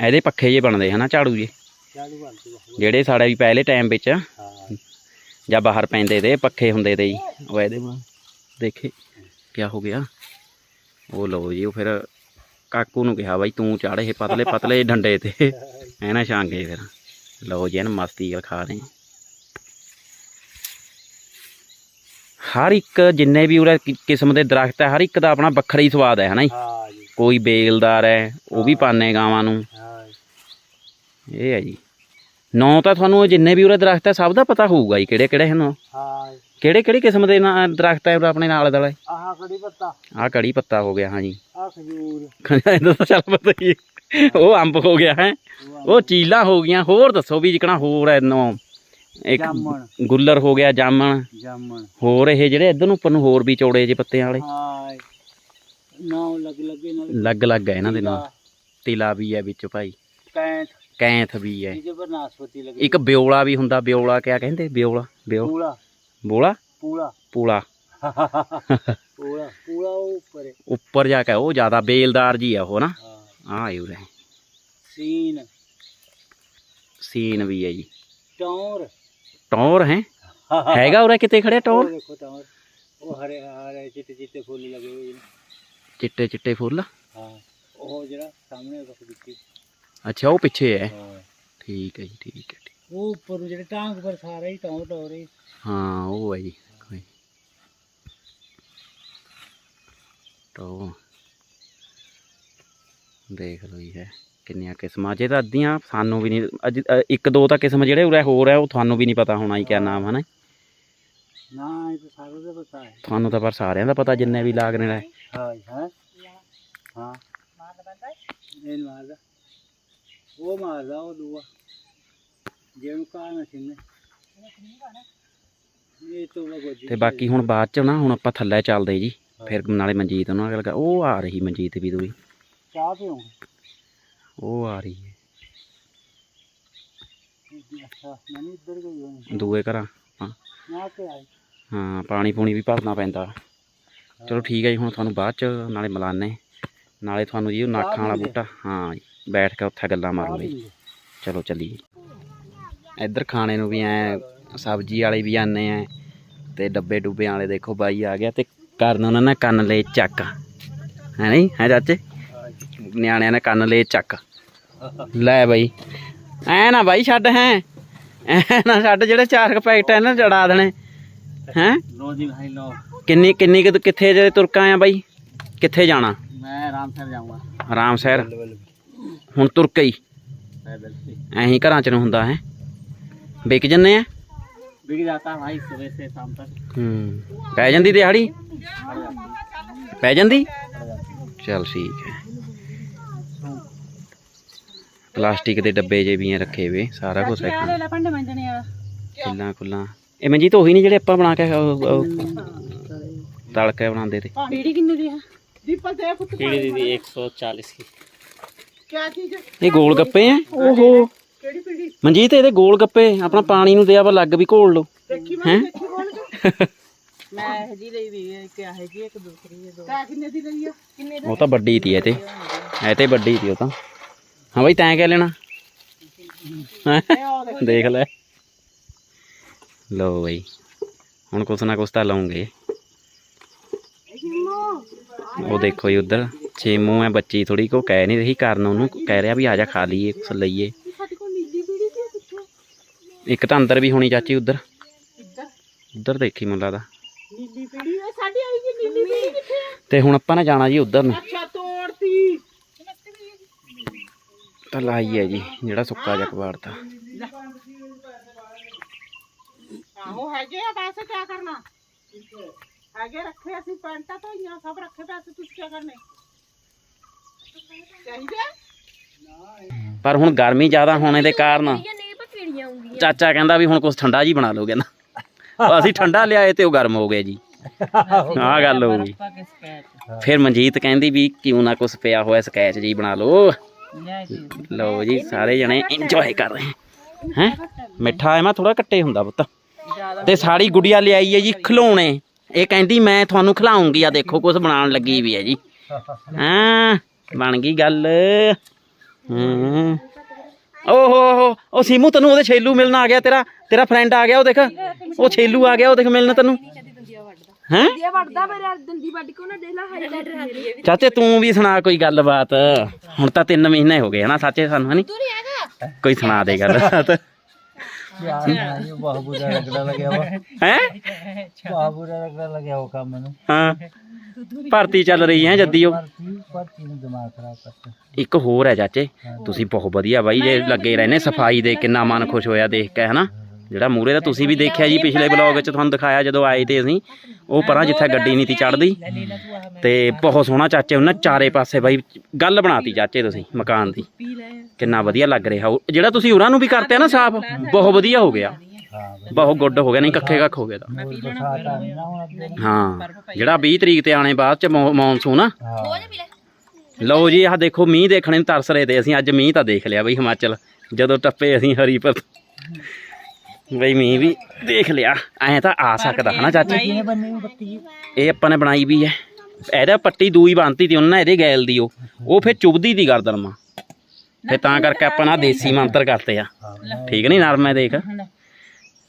A: ਇਹਦੇ ਪੱਖੇ ਜੇ ਬਣਦੇ ਹਨਾ ਝਾੜੂ ਜੇ। ਜਿਹੜੇ ਸਾਡੇ ਵੀ ਪਹਿਲੇ ਟਾਈਮ ਵਿੱਚ ਜਾਂ ਬਾਹਰ ਪੈਂਦੇ ਤੇ ਪੱਖੇ ਹੁੰਦੇ ਤੇ ਜੀ। ਉਹ ਇਹਦੇ ਮਾ ਦੇਖੇ ਕਿਆ ਹੋ ਗਿਆ। ਉਹ ਲਓ ਜੀ ਉਹ ਫਿਰ ਕਾਕੂ ਨੂੰ ਕਿਹਾ ਬਾਈ ਤੂੰ ਚੜ ਇਹ ਪਤਲੇ ਪਤਲੇ ਡੰਡੇ ਤੇ। ਐ ਨਾ ਛਾਂਗੇ ਫਿਰ। ਲਓ ਜੀ ਇਹਨ ਮਸਤੀ ਖਾ ਰਹੇ ਹਰ ਇੱਕ ਜਿੰਨੇ ਵੀ ਉਰੇ ਕਿ- ਕਿਸਮ ਦੇ ਦਰਖਤ ਹੈ ਹਰ ਇੱਕ ਦਾ ਆਪਣਾ ਵੱਖਰਾ ਹੀ ਸਵਾਦ ਹੈ ਹਨਾ ਜੀ? ਕੋਈ ਬੇਲਦਾਰ ਹੈ ਉਹ ਵੀ ਪਾਣੇ ਗਾਵਾਂ ਨੂੰ। ਇਹ ਹੈ ਜੀ। ਨੌ ਤਾਂ ਤੁਹਾਨੂੰ ਜਿੰਨੇ ਵੀ ਉਰੇ ਦਰਖਤ ਹੈ ਸਭ ਦਾ ਪਤਾ ਹੋਊਗਾ ਜੀ ਕਿਹੜੇ ਕਿਹੜੇ ਹਨ
D: ਹਾਂ ਜੀ।
A: ਕਿਹੜੇ ਕਿਹੜੇ ਕਿਸਮ ਦੇ ਨਾ- ਦਰਖਤ ਹੈ ਉਰੇ ਆਪਣੇ ਨਾਲ ਦੁਆਲੇ
D: ਆਹ ਕੜੀ ਪੱਤਾ।
A: ਆਹ ਕੜੀ ਪੱਤਾ ਹੋ ਗਿਆ ਹਾਂਜੀ
D: ਆਹ ਖਜੂਰ।
A: ਇਹਦਾ ਤਾਂ ਚੱਲ ਪਤਾ ਹੀ ਹੈ। ਉਹ ਅੰਬ ਹੋ ਗਿਆ ਹੈ। ਉਹ ਚੀਲਾ ਹੋ ਗਈਆਂ। ਹੋਰ ਦੱਸੋ ਵੀ ਜਿਕਣਾ ਹੋਰ ਹੈ ਨੌ ਇੱਕ
D: ਜਾਮਣ।
A: ਗੁੱਲਰ ਹੋ ਗਿਆ ਜਾਮਣ।
D: ਜਾਮਣ।
A: ਹੋਰ ਇਹ ਜਿਹੜੇ ਇੱਧਰ ਨੂੰ ਉੱਪਰ ਨੂੰ ਹੋਰ ਵੀ ਚੌੜੇ ਜੇ ਪੱਤਿਆਂ ਵਾਲੇ।
D: ਹਾਂ ਜੀ। ਨਾਮ ਲੱਗ ਲੱਗੇ ਨਾਲ।
A: ਲੱਗ ਲੱਗ ਹੈ ਇਹਨਾਂ ਦੇ ਨਾਲ। ਤਿਲਾ। ਵੀ ਹੈ ਵਿੱਚ ਭਾਈ।
D: ਕੈਂਠ।
A: ਕੈਂਥ ਵੀ ਹੈ।
D: ਜਿਹਦੇ ਪਰ ਨਾਸਪਤੀ ਲੱਗੀ।
A: ਇੱਕ ਬਿਓਲਾ ਵੀ ਹੁੰਦਾ ਬਿਓਲਾ ਕਿਆ ਕਹਿੰਦੇ? ਬਿਓਲਾ ਬਿਓ
D: ਪੂਲਾ।
A: ਬੋਲਾ?
D: ਪੂਲਾ।
A: ਪੂਲਾ।
D: ਪੂਲਾ ਪੂਲਾ ਉਹ ਉੱਪਰ ਹੈ।
A: ਉੱਪਰ ਜਾ ਕੇ ਉਹ ਜ਼ਿਆਦਾ ਬੇਲਦਾਰ ਜੀ ਆ ਉਹ ਨਾ।
D: ਹਾਂ।
A: ਆ ਆਇਓ ਰੇ
D: ਸੀਨ।
A: ਸੀਨ ਵੀ ਹੈ ਜੀ।
D: ਟੌਰ।
A: ਟੌਰ ਹੈ? ਹੈਗਾ ਉਰੇ ਕਿਤੇ ਖੜਿਆ
D: ਉਹ
A: ਟੌਰ
D: ਦੇਖੋ ਟੌਰ। ਉਹ ਹਰੇ ਹਰੇ ਚਿੱਟੇ ਚਿੱਟੇ ਫੁੱਲ ਲੱਗੇ ਹੋਏ ਨੇ।
A: ਚਿੱਟੇ ਚਿੱਟੇ ਫੁੱਲ?
D: ਹਾਂ। ਉਹ ਜਿਹੜਾ ਸਾਹਮਣੇ ਰੱਖ ਦਿੱਤੀ।
A: ਅੱਛਾ ਉਹ ਪਿੱਛੇ ਹੈ।
D: ਹਾਂ।
A: ਠੀਕ ਹੈ ਜੀ ਠੀਕ ਹੈ ਠੀਕ।
D: ਉਹ ਉੱਪਰ ਨੂੰ ਜਿਹੜੇ ਟਾਂਗ ਪਰ ਸਾਰੇ ਹੀ ਟੌਰ ਟੌਰ ਹੀ
A: ਹਾਂ ਉਹ ਹੈ ਜੀ ਕੋਈ। ਟੋ ਦੇਖ ਲਓ ਜੀ ਹੈ। ਕਿੰਨੀਆਂ ਕਿਸਮਾਂ ਜੇ ਤਾਂ ਅੱਧੀਆਂ ਸਾਨੂੰ ਵੀ ਨਹੀਂ ਅੱਜ ਅ, ਇੱਕ ਦੋ ਤਾਂ ਕਿਸਮ ਜਿਹੜੇ ਉਰੇ ਹੋਰ ਹੈ ਉਹ ਤੁਹਾਨੂੰ ਵੀ ਨਹੀਂ ਪਤਾ ਹੋਣਾ ਹੀ ਕਿਆ ਨਾਮ ਹੈ ਨਾ
D: ਨਾ ਇਹ ਤਾਂ ਸਾਰਾ ਦਾ ਪਤਾ ਹੈ।
A: ਤੁਹਾਨੂੰ ਤਾਂ ਪਰ ਸਾਰਿਆਂ ਦਾ ਪਤਾ ਜਿੰਨੇ ਵੀ ਲਾਗਣੇ ਨੇ।
D: ਹਾਂ ਹਾਂ। ਹਾਂ। ਇਹ ਮਾਰਦਾ ਉਹ ਮਾਰਦਾ ਉਹ ਦੂਆ ਜਿਹਨੂੰ ਕਾ ਮਸ਼ੀਨ ਇਹ ਤੋਂ ਲਗੋ ਜੀ
A: ਤੇ ਬਾਕੀ ਹੁਣ ਬਾਅਦ ਚ ਨਾ ਹੁਣ ਆਪਾਂ ਥੱਲੇ ਚੱਲਦੇ ਜੀ ਫਿਰ ਨਾਲੇ ਮਨਜੀਤ ਉਹਨਾਂ ਨਾਲ ਗੱਲ ਉਹ ਆ ਰਹੀ ਮਨਜੀਤ ਵੀ ਦੂਈ
D: ਚਾਹ ਪੀਓ
A: ਉਹ ਆ ਰਹੀ ਹੈ ਦੂਏ ਘਰਾਂ ਹਾਂ ਪਾਣੀ ਪੂਣੀ ਵੀ ਭਰਨਾ ਪੈਂਦਾ ਚਲੋ ਠੀਕ ਹੈ ਜੀ ਹੁਣ ਤੁਹਾਨੂੰ ਬਾਅਦ ਚ ਨਾਲੇ ਮਿਲਾਨੇ ਨਾਲੇ ਤੁਹਾਨੂੰ ਜੀ ਉਹ ਨਾਖਾਂ ਵਾਲਾ ਬੂਟਾ ਹਾਂ ਜੀ ਬੈਠ ਕੇ ਉੱਥੇ ਗੱਲਾਂ ਮਾਰਾਂਗੇ ਜੀ ਚਲੋ ਚੱਲੀਏ। ਇੱਧਰ ਖਾਣੇ ਨੂੰ ਵੀ ਐ ਸਬਜ਼ੀ ਵਾਲੇ ਵੀ ਆਨੇ ਆ ਤੇ ਡੱਬੇ ਡੁੱਬੇ ਵਾਲੇ ਦੇਖੋ ਬਾਈ ਆ ਗਿਆ ਤੇ ਕਰਨ ਉਹਨਾਂ ਨੇ ਕੰਨ ਲਏ ਚੱਕ। ਹੈ ਨਹੀਂ? ਹੈ ਚਾਚੇ? ਨਿਆਣਿਆਂ ਨੇ ਕੰਨ ਲਏ ਚੱਕ। ਲੈ ਬਾਈ। ਐ ਨਾ ਬਾਈ ਛੱਡ ਹੈ। ਐ ਨਾ ਛੱਡ ਜਿਹੜੇ ਚਾਰ ਕ ਪੈਕਟ ਇਹਨਾਂ ਨੇ ਜੜਾ ਦੇਣੇ। ਹੈ?
D: ਲੋ ਜੀ ਭਾਈ ਲੋ
A: ਕਿੰਨੀ ਕਿੰਨੀ ਕਿੱਥੇ ਜੇ ਤੁਰਕਾ ਆ ਬਾਈ? ਕਿੱਥੇ ਜਾਣਾ?
D: ਮੈਂ ਆਰਾਮ ਸੇ ਜਾਊਂਗਾ।
A: ਆਰਾਮ ਸੈਰ ਹੁਣ ਤੁਰ
D: ਕਈ
A: ਐਂ ਘਰਾਂ ਚ ਨੂੰ ਹੁੰਦਾ ਹੈ। ਵਿਕ ਜੰਨੇ ਆ?
D: ਵਿਕ ਜਾਂਦਾ ਭਾਈ ਸਵੇਰ ਸੇ ਸ਼ਾਮ ਤੱਕ।
A: ਹੂੰ ਪੈ ਜਾਂਦੀ ਦਿਹਾੜੀ? ਪੈ ਜਾਂਦੀ? ਚਲ ਠੀਕ ਹੈ। ਪਲਾਸਟਿਕ ਦੇ ਡੱਬੇ ਜੇ ਵੀ ਰੱਖੇ ਵੇ ਸਾਰਾ ਕੁਝ ਹੈ ਕਿੱਲਾ ਕੁੱਲਾ ਇਹ ਮਨਜੀਤ ਉਹੀ ਨਹੀਂ ਜਿਹੜੇ ਆਪਾਂ ਬਣਾ ਕੇ ਤਲ ਬਣਾਉਂਦੇ ਤੇ।
B: ਪੀੜੀ ਕਿੰਨੇ ਦੀ ਹੈ
D: ਦੀਪਕ ਦੇਖ ਪੀੜੀ ਦੀ 140 ਕੀ
B: ਕੀ ਚੀਜ਼
A: ਇਹ ਗੋਲ ਗੱਪੇ ਆ? ਓਹੋ।
B: ਕਿਹੜੀ ਪੀੜੀ?
A: ਮਨਜੀਤ ਇਹਦੇ ਗੋਲ ਗੱਪੇ ਆਪਣਾ ਪਾਣੀ ਨੂੰ ਦੇ ਆਪਾਂ ਲੱਗ ਵੀ ਘੋਲ ਲਓ।
B: ਦੇਖੀ ਮੈਂ ਹੈਂ? ਦੇਖੀ ਬੋਲ ਮੈਂ ਇਹ ਜੀ ਲਈ ਵੀ ਹੈ ਕਿ ਹੈਗੀ ਇੱਕ ਦੂਸਰੀ ਹੈ ਦੋ। ਕਾ ਕਿੰਨੇ ਦੀ ਲਈ ਆ? ਕਿੰਨੇ
A: ਉਹ ਤਾਂ ਵੱਡੀ ਤੀ ਇਹ ਤੇ। ਇਹ ਤੇ ਵੱਡੀ ਤੀ ਉਹ ਤਾਂ। ਹਾਂ ਬਈ ਤੈਂ ਕਿਆ ਲੈਣਾ। ਹੈਂ? ਦੇਖ ਲੈ। ਲਓ ਬਈ ਹੁਣ ਕੁਛ ਨਾ ਕੁਛ ਤਾਂ ਲਾਉਂਗੇ। ਉਹ ਦੇਖੋ ਜੀ ਉਧਰ। ਛੇਮੂ ਹੈ ਬੱਚੀ ਥੋੜੀ ਕੋ ਕਹਿ ਨਹੀਂ ਰਹੀ ਕਰਨ, ਉਹਨੂੰ ਕਹਿ ਰਿਹਾ ਵੀ ਆ ਜਾ ਖਾ ਲਈਏ, ਕੁਛ ਲਈਏ। ਇੱਕ ਤਾਂ ਅੰਦਰ ਵੀ ਹੋਣੀ ਚਾਚੀ ਉਧਰ। ਉਧਰ ਦੇਖੀ ਮੈਨੂੰ ਲੱਗਦਾ।
B: ਨੀਲੀ ਪੀੜੀ ਹੈ ਸਾਡੀ ਆਈ ਜੀ ਨੀਲੀ ਪੀੜੀ ਕਿੱਥੇ ਆ
A: ਤੇ ਹੁਣ ਆਪਾਂ ਨੇ ਜਾਣਾ ਜੀ ਉਧਰ ਨੂੰ।
B: ਅੱਛਾ ਤੋੜਤੀ
A: ਤਾਂ ਲਾਈ ਹੈ ਜੀ, ਜਿਹੜਾ ਸੁੱਕਾ ਜਿਹਾ ਕਬਾੜ ਤਾਂ।
B: ਆਹੋ, ਹੈਗੇ ਆ ਪੈਸੇ, ਕਿਆ ਕਰਨਾ? ਹੈਗੇ ਰੱਖੇ ਅਸੀਂ, ਪੈਂਟਾਂ ਧੋਈਆਂ, ਸਭ ਰੱਖੇ ਪੈਸੇ, ਤੁਸੀਂ ਕਿਆ ਕਰਨੇ?
A: ਪਰ ਹੁਣ ਗਰਮੀ ਜ਼ਿਆਦਾ ਹੋਣੇ ਦੇ ਕਾਰਨ ਚਾਚਾ ਕਹਿੰਦਾ ਵੀ ਹੁਣ ਕੁਝ ਠੰਡਾ ਜੀ ਬਣਾ ਲਓ ਕਹਿੰਦਾ। ਅਸੀਂ ਠੰਡਾ ਲਿਆਏ ਤੇ ਉਹ ਗਰਮ ਹੋ ਗਿਆ ਜੀ। ਆਹ ਗੱਲ ਹੋ ਗਈ। ਫਿਰ ਮਨਜੀਤ ਕਹਿੰਦੀ ਵੀ ਕਿਉਂ ਨਾ ਕੁਝ ਪਿਆ ਹੋਇਆ ਸਕੈਚ ਜੀ ਬਣਾ ਲਓ। ਲਓ ਜੀ ਸਾਰੇ ਜਣੇ ਇੰਜੋਏ ਕਰ ਰਹੇ ਹੈ। ਮਿੱਠਾ ਐ ਮੈਂ ਥੋੜਾ ਕੱਟੇ ਹੁੰਦਾ ਪੁੱਤ। ਤੇ ਸਾੜੀ ਗੁੜੀਆ ਲਿਆਈ ਹੈ ਜੀ ਖਿਲੌਣੇ। ਇਹ ਕਹਿੰਦੀ ਮੈਂ ਤੁਹਾਨੂੰ ਖਿਲਾਉਂਗੀ ਆ ਦੇਖੋ ਕੁਝ ਬਣਾਉਣ ਲੱਗੀ ਵੀ ਹੈ ਜੀ। ਹਾਂ? ਬਣ ਗਈ ਗੱਲ। ਓਹੋ ਉਹ ਤੈਨੂੰ ਉਹਦੇ ਛੇਲੂ ਮਿਲਣ ਆ ਗਿਆ ਤੇਰਾ ਤੇਰਾ ਫਰੈਂਡ ਆ ਗਿਆ ਉਹ ਦੇਖ। ਉਹ ਛੇਲੂ ਆ ਗਿਆ ਉਹ ਦੇਖ ਮਿਲਣ ਤੈਨੂੰ। ਹੈ? ਚਾਚੇ ਤੂੰ ਵੀ ਸੁਣਾ ਕੋਈ ਗੱਲ ਬਾਤ ਹੁਣ ਤਾਂ ਤਿੰਨ ਮਹੀਨੇ ਹੋ ਗਏ ਹਨਾ ਸੱਚੇ ਸਾਨੂੰ ਹਨੀ? ਕੋਈ ਸੁਣਾ ਦੇ ਗੱਲਬਾਤ
D: ਬਾਬੂ ਦਾ ਲੱਗਦਾ ਲੱਗਿਆ ਵਾ।
A: ਹੈ?
D: ਬਾਬੂ ਦਾ ਲੱਗਦਾ ਲੱਗਿਆ ਉਹ ਕੰਮ ਨੂੰ।
A: ਹਾਂ। ਭਰਤੀ ਚੱਲ ਰਹੀ ਹੈ ਜੱਦੀ ਉਹ। ਇੱਕ ਹੋਰ ਹੈ ਚਾਚੇ, ਤੁਸੀਂ ਬਹੁਤ ਵਧੀਆ ਬਾਈ, ਜੇ ਲੱਗੇ ਰਹਿੰਦੇ ਸਫ਼ਾਈ ਦੇ, ਕਿੰਨਾ ਮਨ ਖੁਸ਼ ਹੋਇਆ ਦੇਖ ਕੇ, ਹਨਾ? ਜਿਹੜਾ ਮੂਰੇ ਦਾ ਤੁਸੀਂ ਵੀ ਦੇਖਿਆ ਜੀ, ਪਿਛਲੇ ਬਲੌਗ 'ਚ ਤੁਹਾਨੂੰ ਦਿਖਾਇਆ ਜਦੋਂ ਆਏ ਤੇ ਅਸੀਂ, ਉਹ ਪਰਾਂ ਜਿੱਥੇ ਗੱਡੀ ਨਹੀਂ ਤੀ ਚੜਦੀ ਤੇ ਬਹੁਤ ਸੋਹਣਾ ਚਾਚੇ, ਉਹਨਾਂ ਚਾਰੇ ਪਾਸੇ ਬਾਈ, ਗੱਲ ਬਣਾਤੀ ਚਾਚੇ ਤੁਸੀਂ, ਮਕਾਨ ਦੀ। ਕਿੰਨਾ ਵਧੀਆ ਲੱਗ ਰਿਹਾ। ਉਹ- ਜਿਹੜਾ ਤੁਸੀਂ ਉਹਨਾਂ ਨੂੰ ਵੀ ਕਰਤੇ ਨਾ ਸਾਫ਼, ਬਹੁਤ ਵਧੀਆ ਹੋ ਗਿਆ। ਬਹੁ ਗੁੱਡ ਹੋ ਗਿਆ ਨਹੀਂ ਕੱਖੇ ਕੱਖ ਹੋ ਗਿਆ ਤਾਂ। ਹਾਂ ਜਿਹੜਾ 20 ਤਰੀਕ ਤੇ ਆਣੇ ਬਾਅਦ ਚ ਮੌਨਸੂਨ ਆ। ਲਓ ਜੀ ਆਹ ਦੇਖੋ ਮੀਂਹ ਦੇਖਣੇ ਨੂੰ ਤਰਸ ਰਹੇ ਤੇ ਅਸੀਂ ਅੱਜ ਮੀਂਹ ਤਾਂ ਦੇਖ ਲਿਆ ਬਈ ਹਿਮਾਚਲ। ਜਦੋਂ ਟੱਪੇ ਅਸੀਂ ਹਰੀ ਪਰ ਬਈ ਮੀਂਹ ਵੀ ਦੇਖ ਲਿਆ। ਐ ਤਾਂ ਆ ਸਕਦਾ ਹਨਾ ਚਾਚੀ? ਇਹ ਆਪਾਂ ਨੇ ਬਣਾਈ ਵੀ ਹੈ। ਇਹਦਾ ਪੱਟੀ ਦੂਈ ਬਣਤੀ ਤੀ ਉਹਨਾਂ ਇਹਦੇ ਗੈਲ ਦੀ ਉਹ। ਫਿਰ ਚੁਬਦੀ ਦੀ ਗਰਦਨ ਮਾਂ। ਫਿਰ ਤਾਂ ਕਰਕੇ ਆਪਾਂ ਨਾ ਦੇਸੀ ਮੰਤਰ ਕਰਤੇ ਆ। ਠੀਕ ਨਹੀਂ ਨਰਮੇ ਦੇਖ।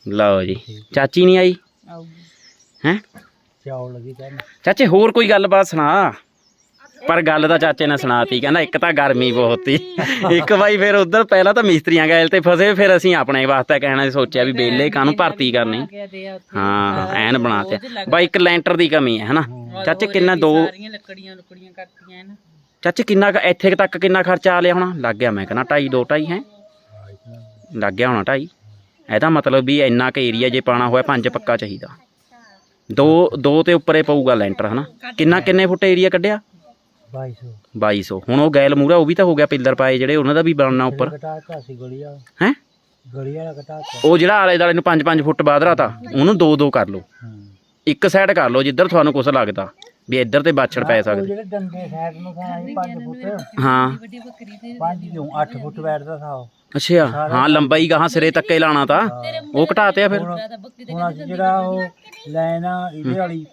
A: ਲਓ ਜੀ। ਚਾਚੀ ਨਹੀਂ ਆਈ? ਹੈ? ਚਾਚੇ ਹੋਰ ਕੋਈ ਗੱਲਬਾਤ ਸੁਣਾ? ਪਰ ਗੱਲ ਤਾਂ ਚਾਚੇ ਨੇ ਸੁਣਾਤੀ ਕਹਿੰਦਾ ਇੱਕ ਤਾਂ ਗਰਮੀ ਬਹੁਤ ਸੀ। ਇੱਕ ਵਾਰੀ ਫਿਰ ਉਧਰ ਪਹਿਲਾਂ ਤਾਂ ਮਿਸਤਰੀਆਂ ਗੈਲ ਤੇ ਫਸੇ ਫਿਰ ਅਸੀਂ ਆਪਣੇ ਵਾਸਤੇ ਕਹਿਣਾ ਸੋਚਿਆ ਵੀ ਬੇਲੇ ਕਾਹਨੂੰ ਭਰਤੀ ਕਰਨੀ। ਹਾਂ ਐਨ ਬਣਾਤੇ ਬਾਈ ਇੱਕ ਲੈਂਟਰ ਦੀ ਕਮੀ ਹੈ ਹਨਾ? ਚਾਚੇ ਕਿੰਨਾ ਦੋ ਚਾਚੇ ਕਿੰਨਾ ਇੱਥੇ ਤੱਕ ਕਿੰਨਾ ਖਰਚਾ ਆ ਲਿਆ ਹੋਣਾ? ਲੱਗ ਗਿਆ ਮੈਂ ਕਹਿੰਦਾ 2.5 2.5 ਹੈ। ਲੱਗ ਗਿਆ ਹੋਣਾ 2.5 ਇਹਦਾ ਮਤਲਬ ਵੀ ਇੰਨਾ ਕੁ ਏਰੀਆ ਜੇ ਪਾਣਾ ਹੋਇਆ ਪੰਜ ਪੱਕਾ ਚਾਹੀਦਾ। ਦੋ ਦੋ ਤੇ ਉੱਪਰੇ ਪਊਗਾ ਲੈਂਟਰ ਹਨਾ? ਕਿੰਨਾ ਕਿੰਨੇ ਫੁੱਟ ਏਰੀਆ ਕੱਢਿਆ?
D: 2200
A: 2200 ਹੁਣ ਉਹ ਗੈਲ ਮੂਰਾ ਉਹ ਵੀ ਤਾਂ ਹੋ ਗਿਆ ਪਿੱਲਰ ਪਾਏ ਜਿਹੜੇ ਉਹਨਾਂ ਦਾ ਵੀ ਬਣਨਾ ਉੱਪਰ। ਹੈ? ਉਹ ਜਿਹੜਾ ਆਲੇ ਦਾਲੇ ਨੂੰ 5-5 ਫੁੱਟ ਬਾਦਰਾ ਰਾਤਾ ਉਹਨੂੰ 2-2 ਕਰ ਲਓ। ਇੱਕ ਸਾਈਡ ਕਰ ਲਓ ਜਿੱਧਰ ਤੁਹਾਨੂੰ ਕੁਛ ਲੱਗਦਾ ਵੀ ਇੱਧਰ ਤੇ ਬਾਛੜ ਪੈ ਸਕਦੇ।
D: ਜਿਹੜੇ ਡੰਡੇ ਸਾਈਡ ਨੂੰ ਖਾਣਾ 5 ਫੁੱਟ।
A: ਹਾਂ।
D: ਵੱਡੀ ਬੱਕਰੀ ਤੇ 5 8 ਫੁੱਟ ਬੈਠਦਾ ਥਾ
A: ਅੱਛਾ ਹਾਂ ਲੰਬਾਈ ਗਾਹਾਂ ਸਿਰੇ ਤੱਕੇ ਲਾਣਾ ਤਾਂ। ਉਹ ਘਟਾਤੇ ਆ ਫਿਰ?
D: ਹੁਣ ਹੁਣ ਅਸੀਂ ਜਿਹੜਾ ਉਹ ਲਾਈਨ ਆ ਇਹਦੇ ਵਾਲੀ।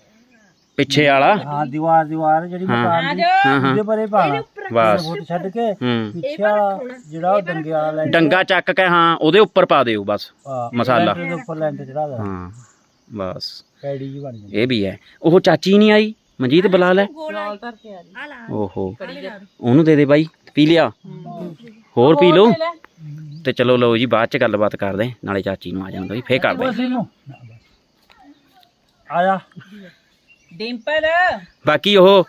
A: ਪਿੱਛੇ ਵਾਲਾ?
D: ਹਾਂ ਦੀਵਾਰ ਦੀਵਾਰ ਜਿਹੜੀ ਮਕਾਨ ਦੀ
A: ਹਾਂ ਹਾਂ
D: ਉਹਦੇ ਪਰੇ ਪਾਣਾ
A: ਬਸ।
D: ਫੁੱਟ ਛੱਡ ਕੇ
A: ਹੂੰ।
D: ਪਿੱਛੇ ਵਾਲਾ ਜਿਹੜਾ ਉਹ ਡੰਗੇ ਵਾਲਾ ਲਾਈਨ
A: ਡੰਗਾ ਚੱਕ ਕੇ ਹਾਂ ਉਹਦੇ ਉੱਪਰ ਪਾ ਦਿਓ ਬਸ ਮਸਾਲਾ।
D: ਲੈਂਟਰ ਦੇ ਉੱਪਰ ਲੈਂਟਰ ਚੜਾ ਦੇ
A: ਹਾਂ ਬਸ।
D: ਪੈੜੀ ਜੀ ਬਣ ਜਾਂਦੀ
A: ਇਹ ਵੀ ਹੈ। ਉਹ ਚਾਚੀ ਨਹੀਂ ਆਈ? ਮਨਜੀਤ ਬੁਲਾ ਲੈ। ਓਹੋ। ਉਹਨੂੰ ਦੇ ਦੇ ਬਾਈ ਪੀ ਲਿਆ। ਹੋਰ ਪੀ ਲਓ। ਤੇ ਚਲੋ ਲਓ ਜੀ ਬਾਅਦ ਚ ਗੱਲਬਾਤ ਕਰਦੇ ਨਾਲੇ ਚਾਚੀ ਨੂੰ ਆ ਜਾਂਦਾ ਜੀ ਫੇਰ ਕਰਦੇ
D: ਬਸ ਇਹਨੂੰ। ਆਇਆ।
B: ਡਿੰਪਲ।
A: ਬਾਕੀ ਉਹ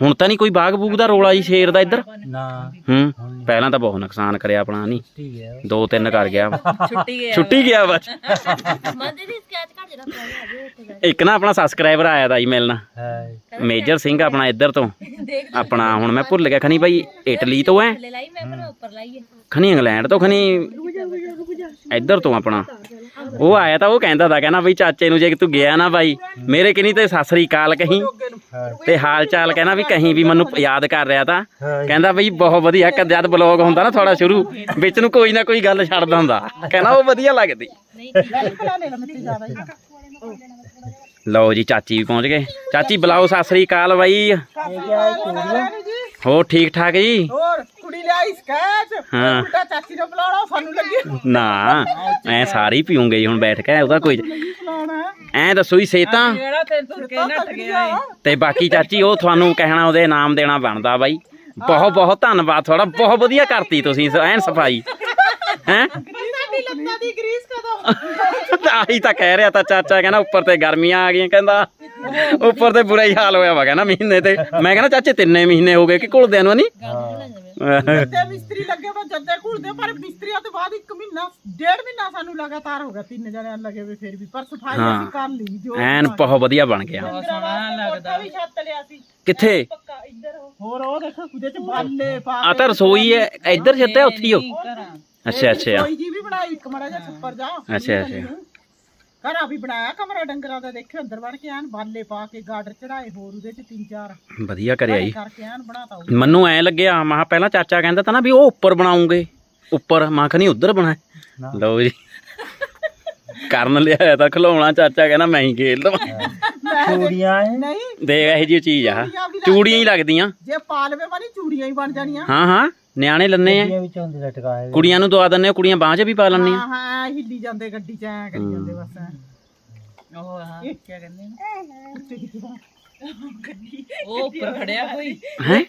A: ਹੁਣ ਤਾਂ ਨਹੀਂ ਕੋਈ ਬਾਗ ਬੂਗ ਦਾ ਰੋਲਾ ਜੀ ਸ਼ੇਰ ਦਾ ਇੱਧਰ?
D: ਨਾ।
A: ਹੂੰ? ਪਹਿਲਾਂ ਤਾਂ ਬਹੁਤ ਨੁਕਸਾਨ ਕਰਿਆ ਆਪਣਾ ਨਹੀਂ?
D: ਠੀਕ ਹੈ
A: ਦੋ ਤਿੰਨ ਕਰ ਗਿਆ।
B: ਛੁੱਟੀ ਗਿਆ
A: ਛੁੱਟੀ ਗਿਆ ਬਸ।
C: ਮੰਦੇ ਦੀ ਸਕੈਚ ਜਿਹੜਾ
A: ਇੱਕ ਨਾ ਆਪਣਾ ਸਬਸਕ੍ਰਾਈਬਰ ਆਇਆ ਦਾ ਜੀ ਮਿਲਣਾ ਮੇਜਰ ਸਿੰਘ ਆਪਣਾ ਇੱਧਰ ਤੋਂ। ਆਪਣਾ ਹੁਣ ਮੈਂ ਭੁੱਲ ਗਿਆ ਖਣੀ ਬਾਈ ਇਟਲੀ ਤੋਂ ਐ।
C: ਥੱਲੇ ਲਾਈ ਮੈਂ ਪਰ ਉੱਪਰ ਲਾਈ ਹੈ
A: ਖਣੀ ਇੰਗਲੈਂਡ ਤੋਂ ਖਣੀ ਇੱਧਰ ਤੋਂ ਆਪਣਾ। ਉਹ ਆਇਆ ਤਾਂ ਉਹ ਕਹਿੰਦਾ ਤਾਂ ਕਹਿੰਦਾ ਬਈ ਚਾਚੇ ਨੂੰ ਜੇ ਤੂੰ ਗਿਆ ਨਾ ਬਾਈ ਮੇਰੇ ਕਿਨੀ ਤੇ ਸਤਿ ਸ੍ਰੀ ਅਕਾਲ ਕਹੀਂ ਤੇ ਹਾਲ ਚਾਲ ਕਹਿੰਦਾ ਵੀ ਕਹੀਂ ਵੀ ਮੈਨੂੰ ਯਾਦ ਕਰ ਰਿਹਾ ਤਾਂ ਕਹਿੰਦਾ ਬਈ ਬਹੁਤ ਵਧੀਆ ਕਿ ਜਦ ਬਲੌਗ ਹੁੰਦਾ ਨਾ ਥੋੜਾ ਸ਼ੁਰੂ ਵਿੱਚ ਨੂੰ ਕੋਈ ਨਾ ਕੋਈ ਗੱਲ ਛੱਡਦਾ ਹੁੰਦਾ ਕਹਿੰਦਾ ਉਹ ਵਧੀਆ ਲੱਗਦੀ ਲਓ ਜੀ ਚਾਚੀ ਵੀ ਪਹੁੰਚ ਗਏ। ਚਾਚੀ ਬੁਲਾਓ ਸਤਿ ਸ੍ਰੀ ਅਕਾਲ ਬਾਈ।
D: ਇਹ ਕਿਆ ਹੈ ਚੂੜੀਆਂ
A: ਹੋ ਠੀਕ ਠਾਕ ਜੀ?
B: ਹੋਰ ਕੁੜੀ ਲਿਆਈ ਸਕੈਚ।
A: ਹਾਂ।
B: ਉਲਟਾ ਚਾਚੀ ਨੂੰ ਬੁਲਾਉਣਾ ਸਾਨੂੰ ਲੱਗੀ।
A: ਨਾ ਐ ਸਾਰੀ ਪੀਉਂਗੇ ਜੀ ਹੁਣ ਬੈਠ ਕੇ ਉਹਦਾ ਕੋਈ ਐ ਦੱਸੋ ਜੀ ਸੇਤਾਂ।
B: ਤੇ
A: ਬਾਕੀ ਚਾਚੀ ਉਹ ਤੁਹਾਨੂੰ ਕਹਿਣਾ ਉਹਦੇ ਨਾਮ ਦੇਣਾ ਬਣਦਾ ਬਾਈ। ਬਹੁਤ ਬਹੁਤ ਧੰਨਵਾਦ ਤੁਹਾਡਾ ਬਹੁਤ ਵਧੀਆ ਕਰਤੀ ਤੁਸੀਂ ਐਨ ਸਫ਼ਾਈ। ਹੈ?
B: ਸਾਡੀ ਲੱਤਾਂ ਦੀ ਗਰੀਸ ਕਦੋਂ?
A: ਆਹੀ ਤਾਂ ਕਹਿ ਰਿਹਾ ਤਾਂ ਚਾਚਾ ਕਹਿੰਦਾ ਉੱਪਰ ਤੇ ਗਰਮੀਆਂ ਆ ਗਈਆਂ ਕਹਿੰਦਾ। ਉੱਪਰ ਤੇ ਬੁਰਾ ਹੀ ਹਾਲ ਹੋਇਆ ਵਾ ਕਹਿੰਦਾ ਮਹੀਨੇ ਤੇ। ਮੈਂ ਕਹਿੰਦਾ ਚਾਚੇ ਤਿੰਨੇ ਮਹੀਨੇ ਹੋ ਗਏ ਕਿ ਘੁਲਦਿਆਂ ਨੂੰ ਨਹੀਂ
B: ਤੇ ਮਿਸਤਰੀ ਲੱਗੇ ਵਾ ਜੱਦੇ ਘੁਲਦੇ ਪਰ ਮਿਸਤਰੀਆਂ ਤੋਂ ਬਾਅਦ ਇੱਕ ਮਹੀਨਾ ਡੇਢ ਮਹੀਨਾ ਸਾਨੂੰ ਲਗਾਤਾਰ ਹੋ ਗਿਆ ਤਿੰਨ ਜਣਿਆਂ ਨੂੰ ਲੱਗੇ ਵੀ ਫਿਰ ਵੀ। ਪਰ ਸਫ਼ਾਈ
A: ਹਾਂ।
B: ਅਸੀਂ ਕਰ ਲਈ ਜੋ
A: ਐਨ ਬਹੁਤ ਵਧੀਆ ਬਣ ਗਿਆ।
B: ਸੋਹਣਾ ਲੱਗਦਾ ਵੀ। ਛੱਤ ਲਿਆ ਸੀ।
A: ਕਿੱਥੇ?
B: ਪੱਕਾ ਇੱਧਰ ਹੋਰ ਉਹ ਦੇਖੋ ਕੁਦੇ ਚ ਬਾਲੇ ਪਾ
A: ਆ ਤਾਂ ਰਸੋਈ ਹੈ ਇੱਧਰ ਜਿੱਤੇ ਉੱਥੇ ਹੀ ਹੋ। ਅੱਛਾ ਅੱਛਾ।
B: ਕੋਈ ਜੀ ਵੀ ਬਣਾਈ ਇੱਕ ਮੜਾ ਜਿਹਾ ਛੱਪਰ ਜਾ।
A: ਅੱਛਾ ਅੱਛਾ।
B: ਘਰਾਂ ਵੀ ਬਣਾਇਆ ਕਮਰਾ ਡੰਗਰਾਂ ਦਾ ਦੇਖਿਓ ਅੰਦਰ ਵੜ ਕੇ ਐਨ ਬਾਲੇ ਪਾ ਕੇ ਗਾਡਰ ਚੜਾਏ ਹੋਰ ਉਹਦੇ ਚ ਤਿੰਨ ਚਾਰ।
A: ਵਧੀਆ ਕਰਿਆ ਜੀ।
B: ਕਰਕੇ ਐਨ ਬਣਾਤਾ ਉਹ।
A: ਮੈਨੂੰ ਐ ਲੱਗਿਆ ਮਹਾ ਪਹਿਲਾਂ ਚਾਚਾ ਕਹਿੰਦਾ ਤਾਂ ਨਾ ਵੀ ਉਹ ਉੱਪਰ ਬਣਾਉਂਗੇ। ਉੱਪਰ ਮਾਂ ਖਨੀ ਉੱਧਰ ਬਣਾ। ਲਓ ਜੀ। ਕਰਨ ਲਿਆ ਤਾਂ ਖਲੋਣਾ ਚਾਚਾ ਕਹਿੰਦਾ ਮੈਂ ਹੀ ਖੇਲ ਦਵਾਂ।
D: ਚੂੜੀਆਂ
B: ਨਹੀਂ।
A: ਦੇਖ ਇਹੋ ਜਿਹੀ ਚੀਜ਼ ਆ। ਚੂੜੀਆਂ ਹੀ ਲੱਗਦੀਆਂ।
B: ਜੇ ਪਾ ਲਵੇ ਮਾਨੀ ਚੂੜੀਆਂ ਹੀ ਬਣ ਜਾਣੀਆਂ।
A: ਹਾਂ ਹਾਂ। ਨਿਆਣੇ ਲੰਨੇ ਆ।
D: ਵਿੱਚ ਹੁੰਦੀ
A: ਕੁੜੀਆਂ ਨੂੰ ਦਵਾ ਦਿੰਨੇ ਆ, ਕੁੜੀਆਂ ਬਾਂਹ 'ਚ ਵੀ ਪਾ ਲੈਂਦੀਆਂ।
B: ਹਾਂ ਹਾਂ ਐਂ ਹਿੱਲੀ ਜਾਂਦੇ ਗੱਡੀ ਚ ਐ ਕਰੀ ਜਾਂਦੇ ਬਸ। ਉਹ ਹਾਂ ਕੀ ਕਹਿੰਦੇ ਨੇ? ਉਹ ਉੱਪਰ ਖੜਿਆ ਕੋਈ?
A: ਹੈ?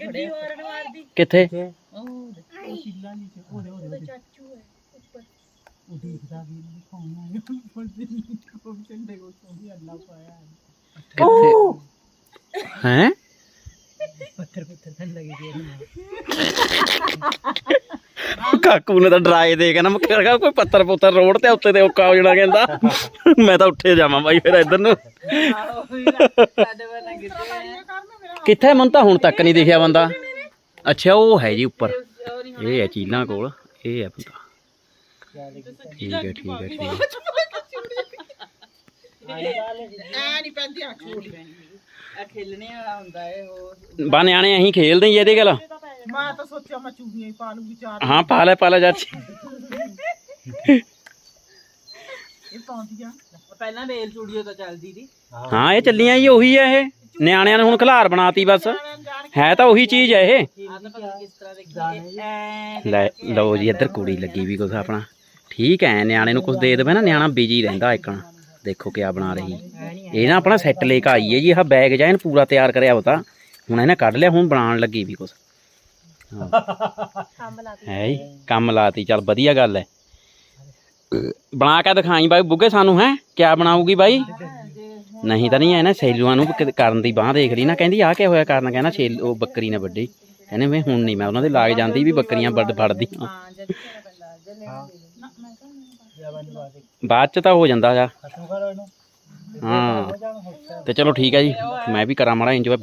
B: ਗੱਡੀ ਵਾਰਨ ਮਾਰਦੀ।
A: ਕਿੱਥੇ?
B: ਉਹ ਦੇਖੋ ਸ਼ੀਲਾ ਨੀਚੇ ਉਹਦੇ ਉਹਦੇ ਚਾਚੂ ਹੈ ਉੱਪਰ ਉਹ ਦੇਖਦਾ ਵੀ ਨਹੀਂ ਕੌਣ ਦੇ ਉਹ ਚੰਡੇ ਕੋ ਸੋਹੀ ਅੱਲਾ ਪਾਇਆ।
A: ਕਿੱਥੇ? ਹੈ?
B: ਪੱਥਰ ਪੱਥਰ ਥੱਲੇ ਲੱਗੇ ਜੇ
A: ਕਾਕੂ ਨੇ ਤਾਂ ਡਰਾਏ ਦੇ ਕੇ ਨਾ ਮੈਂ ਕਿਹਾ ਕੋਈ ਪੱਤਰ ਪੁੱਤਰ ਰੋਡ ਤੇ ਉੱਤੇ ਤੇ ਔਕਾ ਹੋ ਜਾਣਾ ਕਹਿੰਦਾ। ਮੈਂ ਤਾਂ ਉੱਠੇ ਜਾਵਾਂ ਬਾਈ ਫਿਰ ਇੱਧਰ ਨੂੰ। ਕਿੱਥੇ ਮਨ ਤਾਂ ਹੁਣ ਤੱਕ ਨਹੀਂ ਦਿਖਿਆ ਬੰਦਾ। ਅੱਛਾ ਉਹ ਹੈ ਜੀ ਉੱਪਰ। ਇਹ ਹੈ ਚੀਲਾਂ ਕੋਲ। ਇਹ ਹੈ ਬੰਦਾ। ਠੀਕ ਹੈ ਠੀਕ ਹੈ ਠੀਕ ਹੈ।
B: ਐ ਨਹੀਂ ਪੈਂਦੀ ਆ ਛੋੜੀ ਆ ਖੇਲਣੇ ਵਾਲਾ ਹੁੰਦਾ ਏ ਹੋਰ
A: ਬਾ ਨਿਆਣੇ ਅਸੀਂ ਖੇਲਦੇ ਹੀ ਇਹਦੇ ਗੱਲ।
B: ਮੈਂ ਤਾਂ ਸੋਚਿਆ ਮੈਂ ਚੂੜੀਆਂ ਹੀ ਪਾ ਲੂੰਗੀ ਚਾਰ
A: ਹਾਂ ਪਾ ਲੈ ਪਾ ਲੈ ਚਾਚੀ।
B: ਇਹ ਪਾਉਂਦੀਆਂ। ਪਹਿਲਾਂ ਵੇਲ ਚੂੜੀਓ ਤਾਂ ਚੱਲਦੀ ਸੀ।
A: ਹਾਂ ਇਹ ਚੱਲੀਆਂ ਜੀ ਉਹੀ ਹੈ ਇਹ। ਨਿਆਣਿਆਂ ਨੇ ਹੁਣ ਖਿਲਾਰ ਬਣਾਤੀ ਬਸ। ਹੈ ਤਾਂ ਉਹੀ ਚੀਜ਼ ਹੈ ਇਹ।
B: ਆ ਦੇ
A: ਲੈ ਲਓ ਜੀ ਇੱਧਰ ਕੁੜੀ ਲੱਗੀ ਵੀ ਕੁਛ ਆਪਣਾ। ਠੀਕ ਹੈ ਨਿਆਣੇ ਨੂੰ ਕੁਝ ਦੇ ਦੇਵੇ ਨਾ ਨਿਆਣਾ ਬਿਜ਼ੀ ਰਹਿੰਦਾ ਇੱਕਣ ਦੇਖੋ ਕਿਆ ਬਣਾ ਰਹੀ ਇਹ ਨਾ ਆਪਣਾ ਸੈੱਟ ਲੈ ਕੇ ਆਈ ਹੈ ਜੀ ਆਹ ਬੈਗ ਜਾਂ ਇਹਨੂੰ ਪੂਰਾ ਤਿਆਰ ਕਰਿਆ ਹੋਤਾ ਹੁਣ ਇਹਨੇ ਕੱਢ ਲਿਆ ਹੁਣ ਬਣਾਉਣ ਲੱਗੀ ਵੀ
C: ਲਾ
A: ਹੈ। ਜੀ ਕੰਮ ਲਾਤੀ ਚੱਲ ਵਧੀਆ ਗੱਲ ਹੈ। ਬਣਾ ਕੇ ਦਿਖਾਈ ਬਾਈ ਬੁੱਗੇ ਸਾਨੂੰ ਹੈ ਕਿਆ ਬਣਾਉਗੀ ਬਾਈ? ਨਹੀਂ ਤਾਂ ਨਹੀਂ ਐ ਨਾ ਸੈਲੂਆਂ ਨੂੰ ਕਰਨ ਦੀ ਬਾਹ ਦੇਖ ਰਹੀ ਨਾ ਕਹਿੰਦੀ ਆ ਕਿਆ ਹੋਇਆ ਕਾਰਨ ਕਹਿੰਦਾ ਛੇਲ ਉਹ ਬੱਕਰੀ ਨੇ ਵੱਡੀ ਕਹਿੰਦੇ ਮੈਂ ਹੁਣ ਨਹੀਂ ਮੈਂ ਉਹਨਾਂ ਦੇ ਲਾਗ ਜਾਂਦੀ ਵੀ ਬੱਕਰੀਆਂ ਵੱਡ ਫੜਦੀਆਂ
B: ਹਾਂ। ਜਦ ਪਹਿਲਾਂ ਜਲੇ
A: ਬਾਅਦ ਚ ਤਾਂ ਹੋ ਜਾਂਦਾ ਆ
D: ਖਤਮ ਕਰੋ ਇਹਨੂੰ।
A: ਹਾਂ। ਤੇ ਚਲੋ ਠੀਕ ਹੈ ਜੀ। ਮੈਂ ਵੀ ਕਰਾਂ ਮਾੜਾ ਇੰਜੋਏ